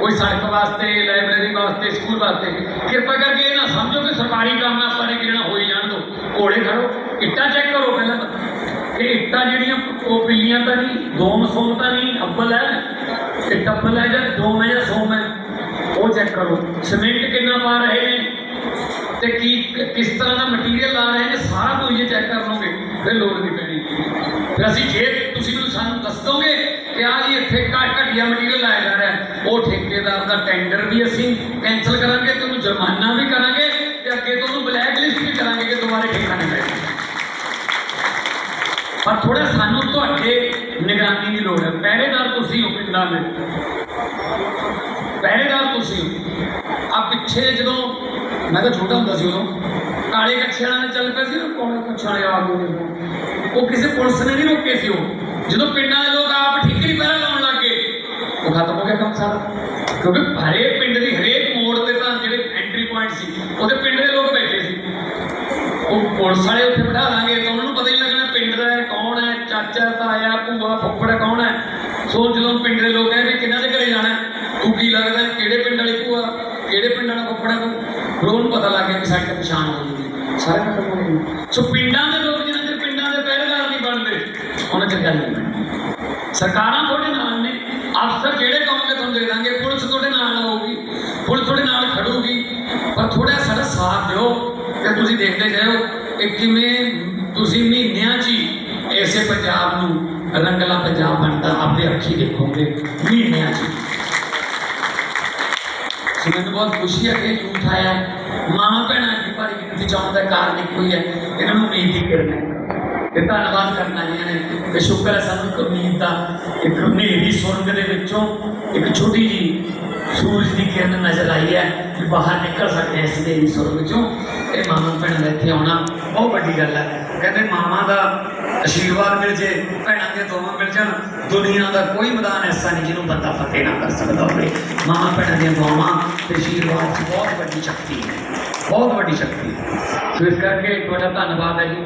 ਕੋਈ ਸੜਕ ਵਾਸਤੇ, ਲਾਇਬ੍ਰੇਰੀ ਵਾਸਤੇ, ਸਕੂਲ ਵਾਸਤੇ, ਕਿਰਪਾ ਕਰਕੇ ਇਹ ਨਾ ਸਮਝੋ ਕਿ ਸਰਕਾਰੀ ਕੰਮ ਆਪਾਂ ਨੇ ਕਿਹੜਾ ਹੋਈ ਜਾਣ ਦੋ। ਕੋਲੇ ਖੜੋ, ਇੱਟਾਂ ਚੈੱਕ ਕਰੋ ਪਹਿਲਾਂ ਤਾਂ। ਇਹ ਇੱਟਾਂ ਜਿਹੜੀਆਂ ਉਹ ਪਿੱਲੀਆਂ ਤਾਂ ਨਹੀਂ, ਦੋਮ ਸੋਮ ਤਾਂ ਨਹੀਂ, ਅੱਬਲ ਹੈ। ਇਹ ਟੱਬਲ ਹੈ ਜਾਂ ਦੋਮ ਹੈ ਜਾਂ ਸੋਮ ਹੈ, ਉਹ ਚੈੱਕ ਕਰੋ। ਸੀਮੈਂਟ ਕਿੰਨਾ ਪਾ ਰਹੇ ਨੇ? ਤੇ ਕੀ, ਕਿਸ ਤਰ੍ਹਾਂ ਦਾ ਮਟੀਰੀਅਲ ਲਾ ਰਹੇ ਨੇ? ਸਾਰਾ ਤੁਸੀਂ ਚੈੱਕ ਕਰ ਲਓਗੇ, ਫਿਰ ਲੋੜ ਨਹੀਂ ਪੈਣੀ। ਫਿਰ ਅਸੀਂ ਜੇ ਤੁਸੀਂ ਮੈਨੂੰ ਸਾਨੂੰ ਦੱਸ ਦੋਗੇ ਕਿ ਆ ਜੀ ਇੱਥੇ ਘੱਟ ਘਟੀਆ ਮਟੀਰੀਅਲ ਲਾਇਆ ਜਾ ਰਿਹਾ ਉਹ ਠੇਕੇਦਾਰ ਦਾ ਟੈਂਡਰ ਵੀ ਅਸੀਂ ਕੈਨਸਲ ਕਰਾਂਗੇ, ਤੁਹਾਨੂੰ ਜੁਰਮਾਨਾ ਵੀ ਕਰਾਂਗੇ ਤੇ ਅੱਗੇ ਤੁਹਾਨੂੰ ਉਹਨੂੰ ਬਲੈਕ ਲਿਸਟ ਵੀ ਕਰਾਂਗੇ ਕਿ ਦੁਬਾਰੇ ਠੇਕਾ ਨਹੀਂ ਲੈਣਾ ਪਰ ਥੋੜਾ ਸਾਨੂੰ ਤੁਹਾਡੇ ਨਿਗਰਾਨੀ ਦੀ ਲੋੜ ਹੈ। ਪਹਿਰੇਦਾਰ ਤੁਸੀਂ ਹੋ ਪਿੰਡਾਂ ਦੇ। ਪਹਿਰੇਦਾਰ ਤੁਸੀਂ ਹੋ। ਆ ਪਿੱਛੇ ਜਦੋਂ ਮੈਂ ਤਾਂ ਛੋਟਾ ਹੁੰਦਾ ਸੀ ਉਦੋਂ, ਕਾਲੇ ਕੱਛਿਆਂ ਨਾਲ ਚੱਲ ਪਿਆ ਸੀ ਉਹ ਕਾਲੇ ਕੱਛਾਂ ਵਾਲੇ ਆ ਗਏ ਉਹ ਕਿਸੇ ਪੁਲਿਸ ਨੇ ਨਹੀਂ ਰੋਕੇ ਸੀ ਉਹ। ਜਦੋਂ ਪਿੰਡਾਂ ਦੇ ਲੋਕ ਆਪ ਠੀਕਰੀ ਪਹਿਰਾ ਲਾਉਣ ਲੱਗ ਗਏ, ਉਹ ਖਤਮ ਹੋ ਗਿਆ ਕੰਮ ਸਾਰਾ। ਕਿਉਂਕਿ ਹਰੇਕ ਪਿੰਡ ਦੀ ਹਰੇਕ ਮੋੜ ਤੇ ਤਾਂ ਜਿਹੜੇ ਐਂਟਰੀ ਪੁਆਇੰਟ ਸੀ, ਉਹਦੇ ਪਿੰਡ ਦੇ ਲੋਕ ਬੈਠੇ ਸੀ। ਉਹ ਪੁਲਿਸ ਵਾਲੇ ਉੱਥੇ ਬਿਠਾ ਲਾਂਗੇ ਤਾਂ ਉਹਨਾਂ ਨੂੰ ਪਤਾ ਹੀ ਨਹੀਂ ਲੱਗਣਾ। ਚਾਚਾ ਤਾਇਆ ਭੂਆ ਫੁੱਫੜ ਕੌਣ ਹੈ? ਸੋ ਜਦੋਂ ਪਿੰਡ ਦੇ ਲੋਕ ਕਹਿੰਦੇ ਕਿਹਨਾਂ ਦੇ ਘਰੇ ਜਾਣਾ ਤੂੰ ਕੀ ਲੱਗਦਾ ਕਿਹੜੇ ਪਿੰਡ ਵਾਲੀ ਭੂਆ? ਕਿਹੜੇ ਪਿੰਡ ਵਾਲਾ ਫੁੱਫੜ ਹੈ ਤੂੰ? ਫਿਰ ਪਤਾ ਲੱਗ ਗਿਆ ਕਿ ਸਾਡੀ ਪਛਾਣ ਹੋ ਗਈ ਸਾਰੇ ਖਤਮ ਹੋ ਗਏ ਸੋ ਪਿੰਡਾਂ ਦੇ ਲੋਕ ਜਿਨ੍ਹਾਂ ਚਿਰ ਪਿੰਡਾਂ ਦੇ ਪਹਿਰੇਦਾਰ ਨਹੀਂ ਬਣਦੇ ਉਹਨਾਂ ਚਿਰ ਨਹੀਂ ਸਰਕਾਰਾਂ ਤੁਹਾਡੇ ਨਾਲ ਨੇ। ਅਫਸਰ ਜਿਹੜੇ ਕਹੋਗੇ ਤੁਹਾਨੂੰ ਦੇ ਦਾਂਗੇ, ਪੁਲਿਸ ਤੁਹਾਡੇ ਨਾਲ ਹੋਊਗੀ ਪੁਲਿਸ ਤੁਹਾਡੇ ਨਾਲ ਖੜੂਗੀ। ਪਰ ਥੋੜਾ ਸਾਡਾ ਸਾਥ ਦਿਓ ਤੇ ਤੁਸੀਂ ਦੇਖਦੇ ਜਾਓ ਕਿ ਕਿਵੇਂ ਤੁਸੀਂ ਮਹੀਨੇ 'ਚ ਪੰਜਾਬ ਨੂੰ ਰੰਗਲਾ ਪੰਜਾਬ ਬਣਦਾ ਆਪੇ ਅੱਖੀ ਦੇਖੋਗੇ ਮਹੀਨਿਆਂ 'ਚ ਸੋ ਮੈਨੂੰ ਬਹੁਤ ਖੁਸ਼ੀ ਹੈ ਕਿ ਯੂਥ ਆਇਆ ਮਾਂ ਭੈਣਾਂ ਦੀ ਭਾਰੀ ਗਿਣਤੀ ਚ ਦਾ ਕਾਰਨ ਇੱਕੋ ਹੀ ਹੈ, ਇਹਨਾਂ ਨੂੰ ਉਮੀਦ ਦੀ ਤੇ ਧੰਨਵਾਦ ਕਰਨਾ ਇਹਨਾਂ ਤੇ ਸ਼ੁਕਰ ਹੈ ਸਾਨੂੰ ਇੱਕ ਦਾ, ਇੱਕ ਹਨੇਰੀ ਸੁਰਗ ਦੇ ਵਿੱਚੋਂ ਇੱਕ ਛੋਟੀ ਜੀ ਸੂਰਜ ਦੀ ਕਿਰਨ ਨਜ਼ਰ ਆਈ ਹੈ ਕਿ ਬਾਹਰ ਨਿਕਲ ਸਕਦੇ ਹਾਂ ਇਸ ਹਨੇਰੀ ਸੁਰਗ ਵਿੱਚੋਂ। ਇਹ ਮਾਮਾ ਭੈਣਾਂ ਦਾ ਇੱਥੇ ਆਉਣਾ ਬਹੁਤ ਵੱਡੀ ਗੱਲ ਹੈ। ਕਹਿੰਦੇ ਮਾਵਾਂ ਦਾ ਆਸ਼ੀਰਵਾਦ ਮਿਲ ਜੇ, ਭੈਣਾਂ ਦੇ ਦੁਆਵਾਂ ਮਿਲ ਜਾਣ, ਦੁਨੀਆ ਦਾ ਕੋਈ ਮੈਦਾਨ ਐਸਾ ਨਹੀਂ ਜਿਹਨੂੰ ਬੰਦਾ ਫਤਿਹ ਨਾ ਕਰ ਸਕਦਾ ਹੋਵੇ। ਮਾਂ ਭੈਣਾਂ ਦੀਆਂ ਦੁਆਵਾਂ ਤੇ ਆਸ਼ੀਰਵਾਦ 'ਚ ਬਹੁਤ ਵੱਡੀ ਸ਼ਕਤੀ ਹੈ। ਬਹੁਤ ਵੱਡੀ ਸ਼ਕਤੀ ਹੈ। ਸੋ ਇਸ ਕਰਕੇ ਤੁਹਾਡਾ ਧੰਨਵਾਦ ਹੈ ਜੀ।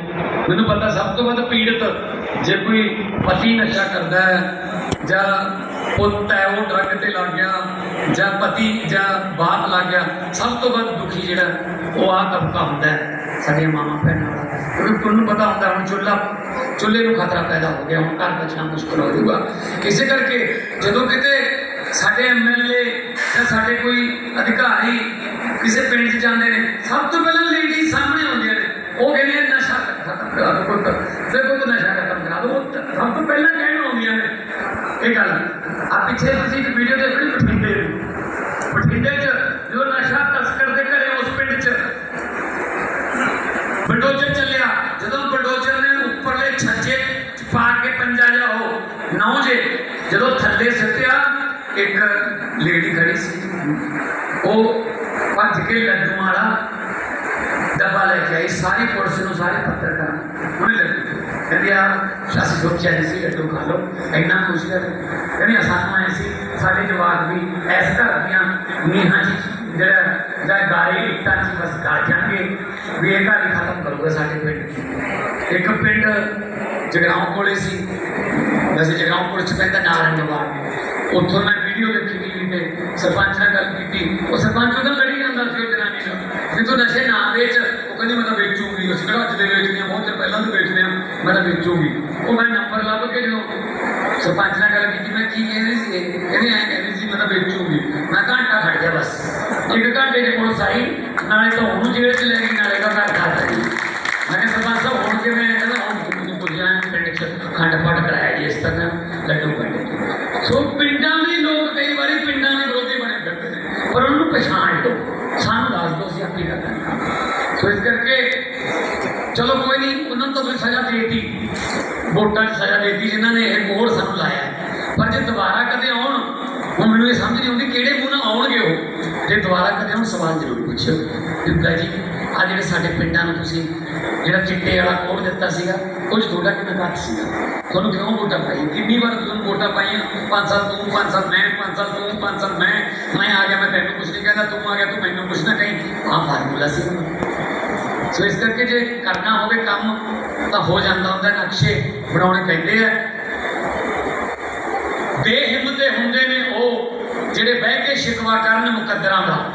ਮੈਨੂੰ ਪਤਾ ਸਭ ਤੋਂ ਵੱਧ ਪੀੜਤ ਜੇ ਕੋਈ ਪਤੀ ਨਸ਼ਾ ਕਰਦਾ ਹੈ, ਜਾਂ ਪੁੱਤ ਹੈ, ਉਹ ਡਰੱਗ ਤੇ ਲੱਗ ਗਿਆ, ਜਾਂ ਪਤੀ, ਜਾਂ ਬਾਪ ਲੱਗ ਗਿਆ, ਸਭ ਤੋਂ ਵੱਧ ਦੁਖੀ ਜਿਹੜਾ ਉਹ ਆ ਤਬਕਾ ਹੁੰਦਾ ਹੈ, ਸਾਡੀਆਂ ਮਾਵਾਂ ਭੈਣਾਂ ਦਾ ਕਿਉਂਕਿ ਤੁਹਾਨੂੰ ਪਤਾ ਹੁੰਦਾ, ਹੁਣ ਚੁੱਲ੍ਹਾ ਚੁੱਲ੍ਹੇ ਨੂੰ ਖਤਰਾ ਪੈਦਾ ਹੋ ਗਿਆ, ਹੁਣ ਘਰ ਬਚਣਾ ਮੁਸ਼ਕਲ ਹੋ ਜਾਊਗਾ। ਇਸੇ ਕਰਕੇ ਜਦੋਂ ਕਿਤੇ ਸਾਡੇ ਐਮਐਲਏ ਜਾਂ ਸਾਡੇ ਕੋਈ ਅਧਿਕਾਰੀ ਕਿਸੇ ਪਿੰਡ 'ਚ ਜਾਂਦੇ ਨੇ, ਸਭ ਤੋਂ ਪਹਿਲਾਂ ਲੇਡੀ ਸਾਹਮਣੇ ਆਉਂਦੀਆਂ ਨੇ, ਉਹ ਕਹਿੰਦੇ ਨੇ ਨਸ਼ਾ ਖਤਮ ਕਰਾ ਦਿਓ ਪੁੱਤ। ਫਿਰ ਪੁੱਤ ਨਸ਼ਾ ਖਤਮ ਕਰਾ ਦਿਓ ਸਭ ਤੋਂ ਪਹਿਲਾਂ ਕਹਿਣ ਆਉਂਦੀਆਂ ਨੇ, ਇਹ ਗੱਲ। ਆ ਪਿੱਛੇ ਤੁਸੀਂ ਇੱਕ ਵੀਡੀਓ ਦੇਖਣੀ ਬਠਿੰਡੇ ਦੀ ਬਠਿੰਡੇ 'ਚ ਜੋ ਨਸ਼ਾ ਤਸਕਰ ਦੇ ਘਰੇ ਉਸ ਪਿੰਡ 'ਚ ਬਲਡੋਜ਼ਰ ਚੱਲਿਆ ਜਦੋਂ ਬਲਡੋਜ਼ਰ ਨੇ ਉੱਪਰਲੇ ਛੱਜੇ 'ਚ ਪਾ ਕੇ ਪੰਜਾ ਜਾ ਉਹ ਨੌ ਜੇ ਜਦੋਂ ਥੱਲੇ ਸਿੱਟਿਆ ਇੱਕ ਲੇਡੀ ਖੜੀ ਸੀ ਉਹ ਭੱਜ ਕੇ ਲੱਡੂ ਵਾਲਾ ਡੱਬਾ ਲੈ ਕੇ ਆਈ ਸਾਰੀ ਪੁਲਿਸ ਨੂੰ ਸਾਰੇ ਪੱਤਰਕਾਰ ਉਹਨੇ ਲੱਡੂ ਕਹਿੰਦੀ ਆ ਅਸੀਂ ਸੋਚਿਆ ਨਹੀਂ ਸੀ ਲੱਡੂ ਖਾ ਲਓ ਇੰਨਾ ਖੁਸ਼ ਕਰ ਕਹਿੰਦੀ ਸਾਨੂੰ ਆਏ ਸੀ ਸਾਡੇ ਜਵਾਕ ਵੀ ਐਸ ਘਰ ਦੀਆਂ ਨੀਹਾਂ ਜੀ ਜਿਹੜਾ ਜਾਂ ਗਾਰੇ ਇੱਟਾਂ ਚ ਬਸ ਗਾਲ ਜਾਣਗੇ ਵੀ ਇਹ ਘਰ ਹੀ ਖਤਮ ਕਰੂਗਾ ਸਾਡੇ ਪਿੰਡ ਇੱਕ ਪਿੰਡ ਜਗਰਾਉਂ ਕੋਲੇ ਸੀ ਵੈਸੇ ਜਗਰਾਉਂ ਕੋਲੇ ਚ ਪੈਂਦਾ ਨਾਰੰਗਵਾਲ ਉੱਥੋਂ ਮੈਂ ਵੀਡੀਓ ਦੇਖੀ ਟੀਵੀ ਤੇ ਸਰਪੰਚ ਨਾਲ ਗੱਲ ਕੀਤੀ। ਉਹ ਸਰਪੰਚ ਉਹਦਾ ਲੜੀ ਜਾਂਦਾ ਸੀ ਉਹ ਜਨਾਨੀ ਨਾਲ। ਵੀ ਤੂੰ ਨਸ਼ੇ ਨਾ ਵੇਚ। ਉਹ ਕਹਿੰਦੀ, ਮੈਂ ਤਾਂ ਵੇਚੂਗੀ। ਅਸੀਂ ਕਿਹੜਾ ਅੱਜ ਦੇ ਵੇਚਦੇ ਹਾਂ? ਬਹੁਤ ਚਿਰ ਪਹਿਲਾਂ ਤੋਂ ਵੇਚਦੇ ਹਾਂ। ਮੈਂ ਤਾਂ ਵੇਚੂਗੀ। ਉਹ ਮੈਂ ਨੰਬਰ ਲੱਭ ਕੇ ਜਦੋਂ ਸਰਪੰਚ ਨਾਲ ਗੱਲ ਕੀਤੀ, ਮੈਂ ਕੀ ਕਹਿੰਦੀ ਸੀ? ਇਹ? ਕਹਿੰਦੀ, ਐਂ ਕਹਿੰਦੀ ਸੀ, ਮੈਂ ਤਾਂ ਵੇਚੂਗੀ। ਮੈਂ ਘੰਟਾ ਖੜ ਗਿਆ ਬਸ। ਇੱਕ ਘੰਟੇ 'ਚ ਪੁਲਿਸ ਆਈ। ਨਾਲੇ ਤਾਂ ਉਹਨੂੰ ਜੇਲ੍ਹ 'ਚ ਲੈ ਗਈ ਨਾਲੇ ਤਾਂ ਘਰ ਖਾਤਾ ਜੀ ਮੈਂ ਕਿਹਾ ਸਰਪੰਚ ਸਾਹਿਬ ਹੁਣ ਕਿਵੇਂ ਹੈ ਕਹਿੰਦਾ ਹੁਣ ਮੈਨੂੰ ਪੁੱਛਿਆ ਪਿੰਡ 'ਚ ਖੰਡ ਪਾਠ ਕਰਾਇਆ ਜੀ ਇਸ ਤਰ੍ਹਾਂ ਲੱਡੂ ਪਿੰਡ ਸੋ ਪਿੰਡਾਂ ਦੇ ਲੋਕ ਕਈ ਵਾਰੀ ਪਿੰਡਾਂ ਦੇ ਵਿਰੋਧੀ ਬਣੇ ਫਿਰਦੇ ਨੇ ਪਰ ਉਹਨੂੰ ਪਛਾਣ ਲਓ ਸਾਨੂੰ ਦੱਸ ਦਿਓ ਅਸੀਂ ਆਪੀ ਕਰਨਾ ਸੋ ਇਸ ਕਰਕੇ ਚਲੋ ਕੋਈ ਨਹੀਂ ਉਹਨਾਂ ਨੂੰ ਤਾਂ ਫਿਰ ਸਜ਼ਾ ਦੇਤੀ ਵੋਟਾਂ 'ਚ ਸਜ਼ਾ ਦੇਤੀ ਜਿਨ੍ਹਾਂ ਨੇ ਇਹ ਮੋਹਰ ਸਾਨੂੰ ਲਾਇਆ ਹੈ। ਪਰ ਜੇ ਦੁਬਾਰਾ ਕਦੇ ਆਉਣ ਹੁਣ ਮੈਨੂੰ ਇਹ ਸਮਝ ਨਹੀਂ ਆਉਂਦੀ ਕਿਹੜੇ ਮੂੰਹ ਨਾਲ ਆਉਣਗੇ ਉਹ ਜੇ ਦੁਬਾਰਾ ਕਦੇ ਆਉਣ ਸਵਾਲ ਜ਼ਰੂਰ ਪੁੱਛਿਓ ਦੁੱਗਾ ਜੀ ਆ ਜਿਹੜੇ ਸਾਡੇ ਪਿੰਡਾਂ ਨੂੰ ਤੁਸੀਂ ਜਿਹੜਾ ਚਿੱਟੇ ਵਾਲਾ ਕੋਡ ਦਿੱਤਾ ਸੀਗਾ ਉਹ 'ਚ ਤੁਹਾਡਾ ਕਿੰਨਾ ਕੱਟ ਸੀਗਾ ਤੁਹਾਨੂੰ ਕਿਉਂ ਵੋਟਾਂ ਪਾਈ ਕਿੰਨੀ ਵਾਰ ਤੁਹਾਨੂੰ ਵੋਟਾਂ ਪਾਈਆਂ ਪੰਜ ਸਾਲ ਤੂੰ ਪੰਜ ਸਾਲ ਮੈਂ ਪੰਜ ਸਾਲ ਤੂੰ ਪੰਜ ਸਾਲ ਮੈਂ ਮੈਂ ਆ ਗਿਆ ਮੈਂ ਤੈਨੂੰ ਕੁਝ ਨਹੀਂ ਕਹਿੰਦਾ ਤੂੰ ਆ ਗਿਆ ਤੂੰ ਮੈਨੂੰ ਕੁਝ ਨਾ ਕਹੀਂ ਆਹ ਫਾਰਮੂਲਾ ਸੀ ਉਹਨਾਂ ਸੋ ਇਸ ਕਰਕੇ ਜੇ ਕਰਨਾ ਹੋਵੇ ਕੰਮ, ਤਾਂ ਹੋ ਜਾਂਦਾ ਹੁੰਦਾ, ਨਕਸ਼ੇ ਬਣਾਉਣੇ ਪੈਂਦੇ ਆ। ਬੇਹਿੰਮਤੇ ਹੁੰਦੇ ਨੇ ਉਹ ਜਿਹੜੇ ਬਹਿ ਕੇ ਸ਼ਿਕਵਾ ਕਰਨ ਮੁਕੱਦਰਾਂ ਦਾ।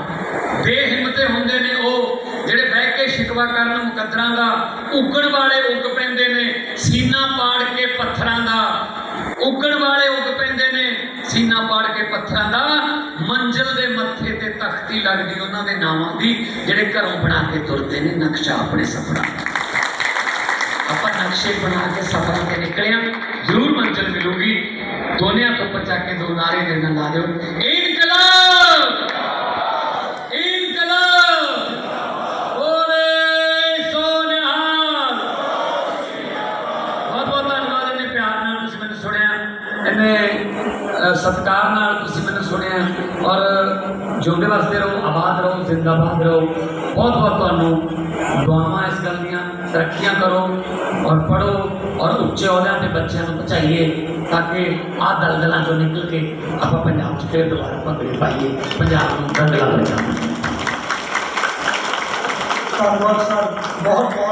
ਬੇਹਿੰਮਤੇ ਹੁੰਦੇ ਨੇ ਉਹ ਜਿਹੜੇ ਬਹਿ ਕੇ ਸ਼ਿਕਵਾ ਕਰਨ ਮੁਕੱਦਰਾਂ ਦਾ। ਉੱਗਣ ਵਾਲੇ ਉੱਗ ਪੈਂਦੇ ਨੇ, ਸੀਨਾ ਪਾੜ ਕੇ ਪੱਥਰਾਂ ਦਾ। ਉੱਗਣ ਵਾਲੇ ਉੱਗ ਪੈਂਦੇ ਨੇ ਸੀਨਾ ਪਾੜ ਕੇ ਪੱਥਰਾਂ ਦਾ ਮੰਜ਼ਲ ਦੇ ਮੱਥੇ ਤੇ ਤਖਤੀ ਲੱਗਦੀ ਉਹਨਾਂ ਦੇ ਨਾਵਾਂ ਦੀ, ਜਿਹੜੇ ਘਰੋਂ ਬਣਾ ਕੇ ਤੁਰਦੇ ਨੇ ਨਕਸ਼ਾ ਆਪਣੇ ਸਫਰਾਂ ਦਾ। ਆਪਾਂ ਨਕਸ਼ੇ ਬਣਾ ਕੇ ਸਫ਼ਰਾਂ ਤੇ ਨਿਕਲਿਆ ਜ਼ਰੂਰ ਮੰਜ਼ਿਲ ਮਿਲੂਗੀ। ਦੋਨਿਆਂ ਤੋਂ ਉੱਪਰ ਕੇ ਦੋ ਨਾਰੇ ਦੇ ਨਾਲ ਲਾ ਦਿਓ। ਇਨਕਲਾਬ ਇਨਕਲਾਬ ਬੋਲੇ ਸੋਨਿਹਾਲ ਬਹੁਤ ਬਹੁਤ ਧੰਨਵਾਦ ਇਹਨੇ ਪਿਆਰ ਨਾਲ ਤੁਸੀਂ ਮੈਨੂੰ ਸੁਣਿਆ ਇਹਨੇ ਅ, ਸਤਿਕਾਰ ਨਾਲ ਤੁਸੀਂ ਮੈਨੂੰ ਸੁਣਿਆ ਔਰ ਜਿਉਂਦੇ ਵਾਸਤੇ ਰਹੋ ਆਬਾਦ ਰਹੋ ਜ਼ਿੰਦਾਬਾਦ ਰਹੋ ਬਹੁਤ ਬਹੁਤ ਤੁਹਾਨੂੰ ਦੁਆਵਾਂ ਇਸ ਗੱਲ ਦੀਆਂ ਤਰੱਕੀਆਂ ਕਰੋ ਔਰ ਪੜੋ ਔਰ ਉੱਚੇ ਅਹੁਦਿਆਂ ਤੇ ਬੱਚਿਆਂ ਨੂੰ ਪਹੁੰਚਾਈਏ ਤਾਂ ਕਿ ਆਹ ਦਲਦਲਾਂ ਚੋਂ ਨਿਕਲ ਕੇ ਆਪਾਂ ਪੰਜਾਬ 'ਚ ਫਿਰ ਦੁਬਾਰਾ ਭੰਗੜੇ ਪਾਈਏ ਪੰਜਾਬ ਨੂੰ ਦਲਦਲਾਂ ਬਚਾਈਏ ਧੰਨਵਾਦ ਸਰ ਬਹੁਤ ਬਹੁਤ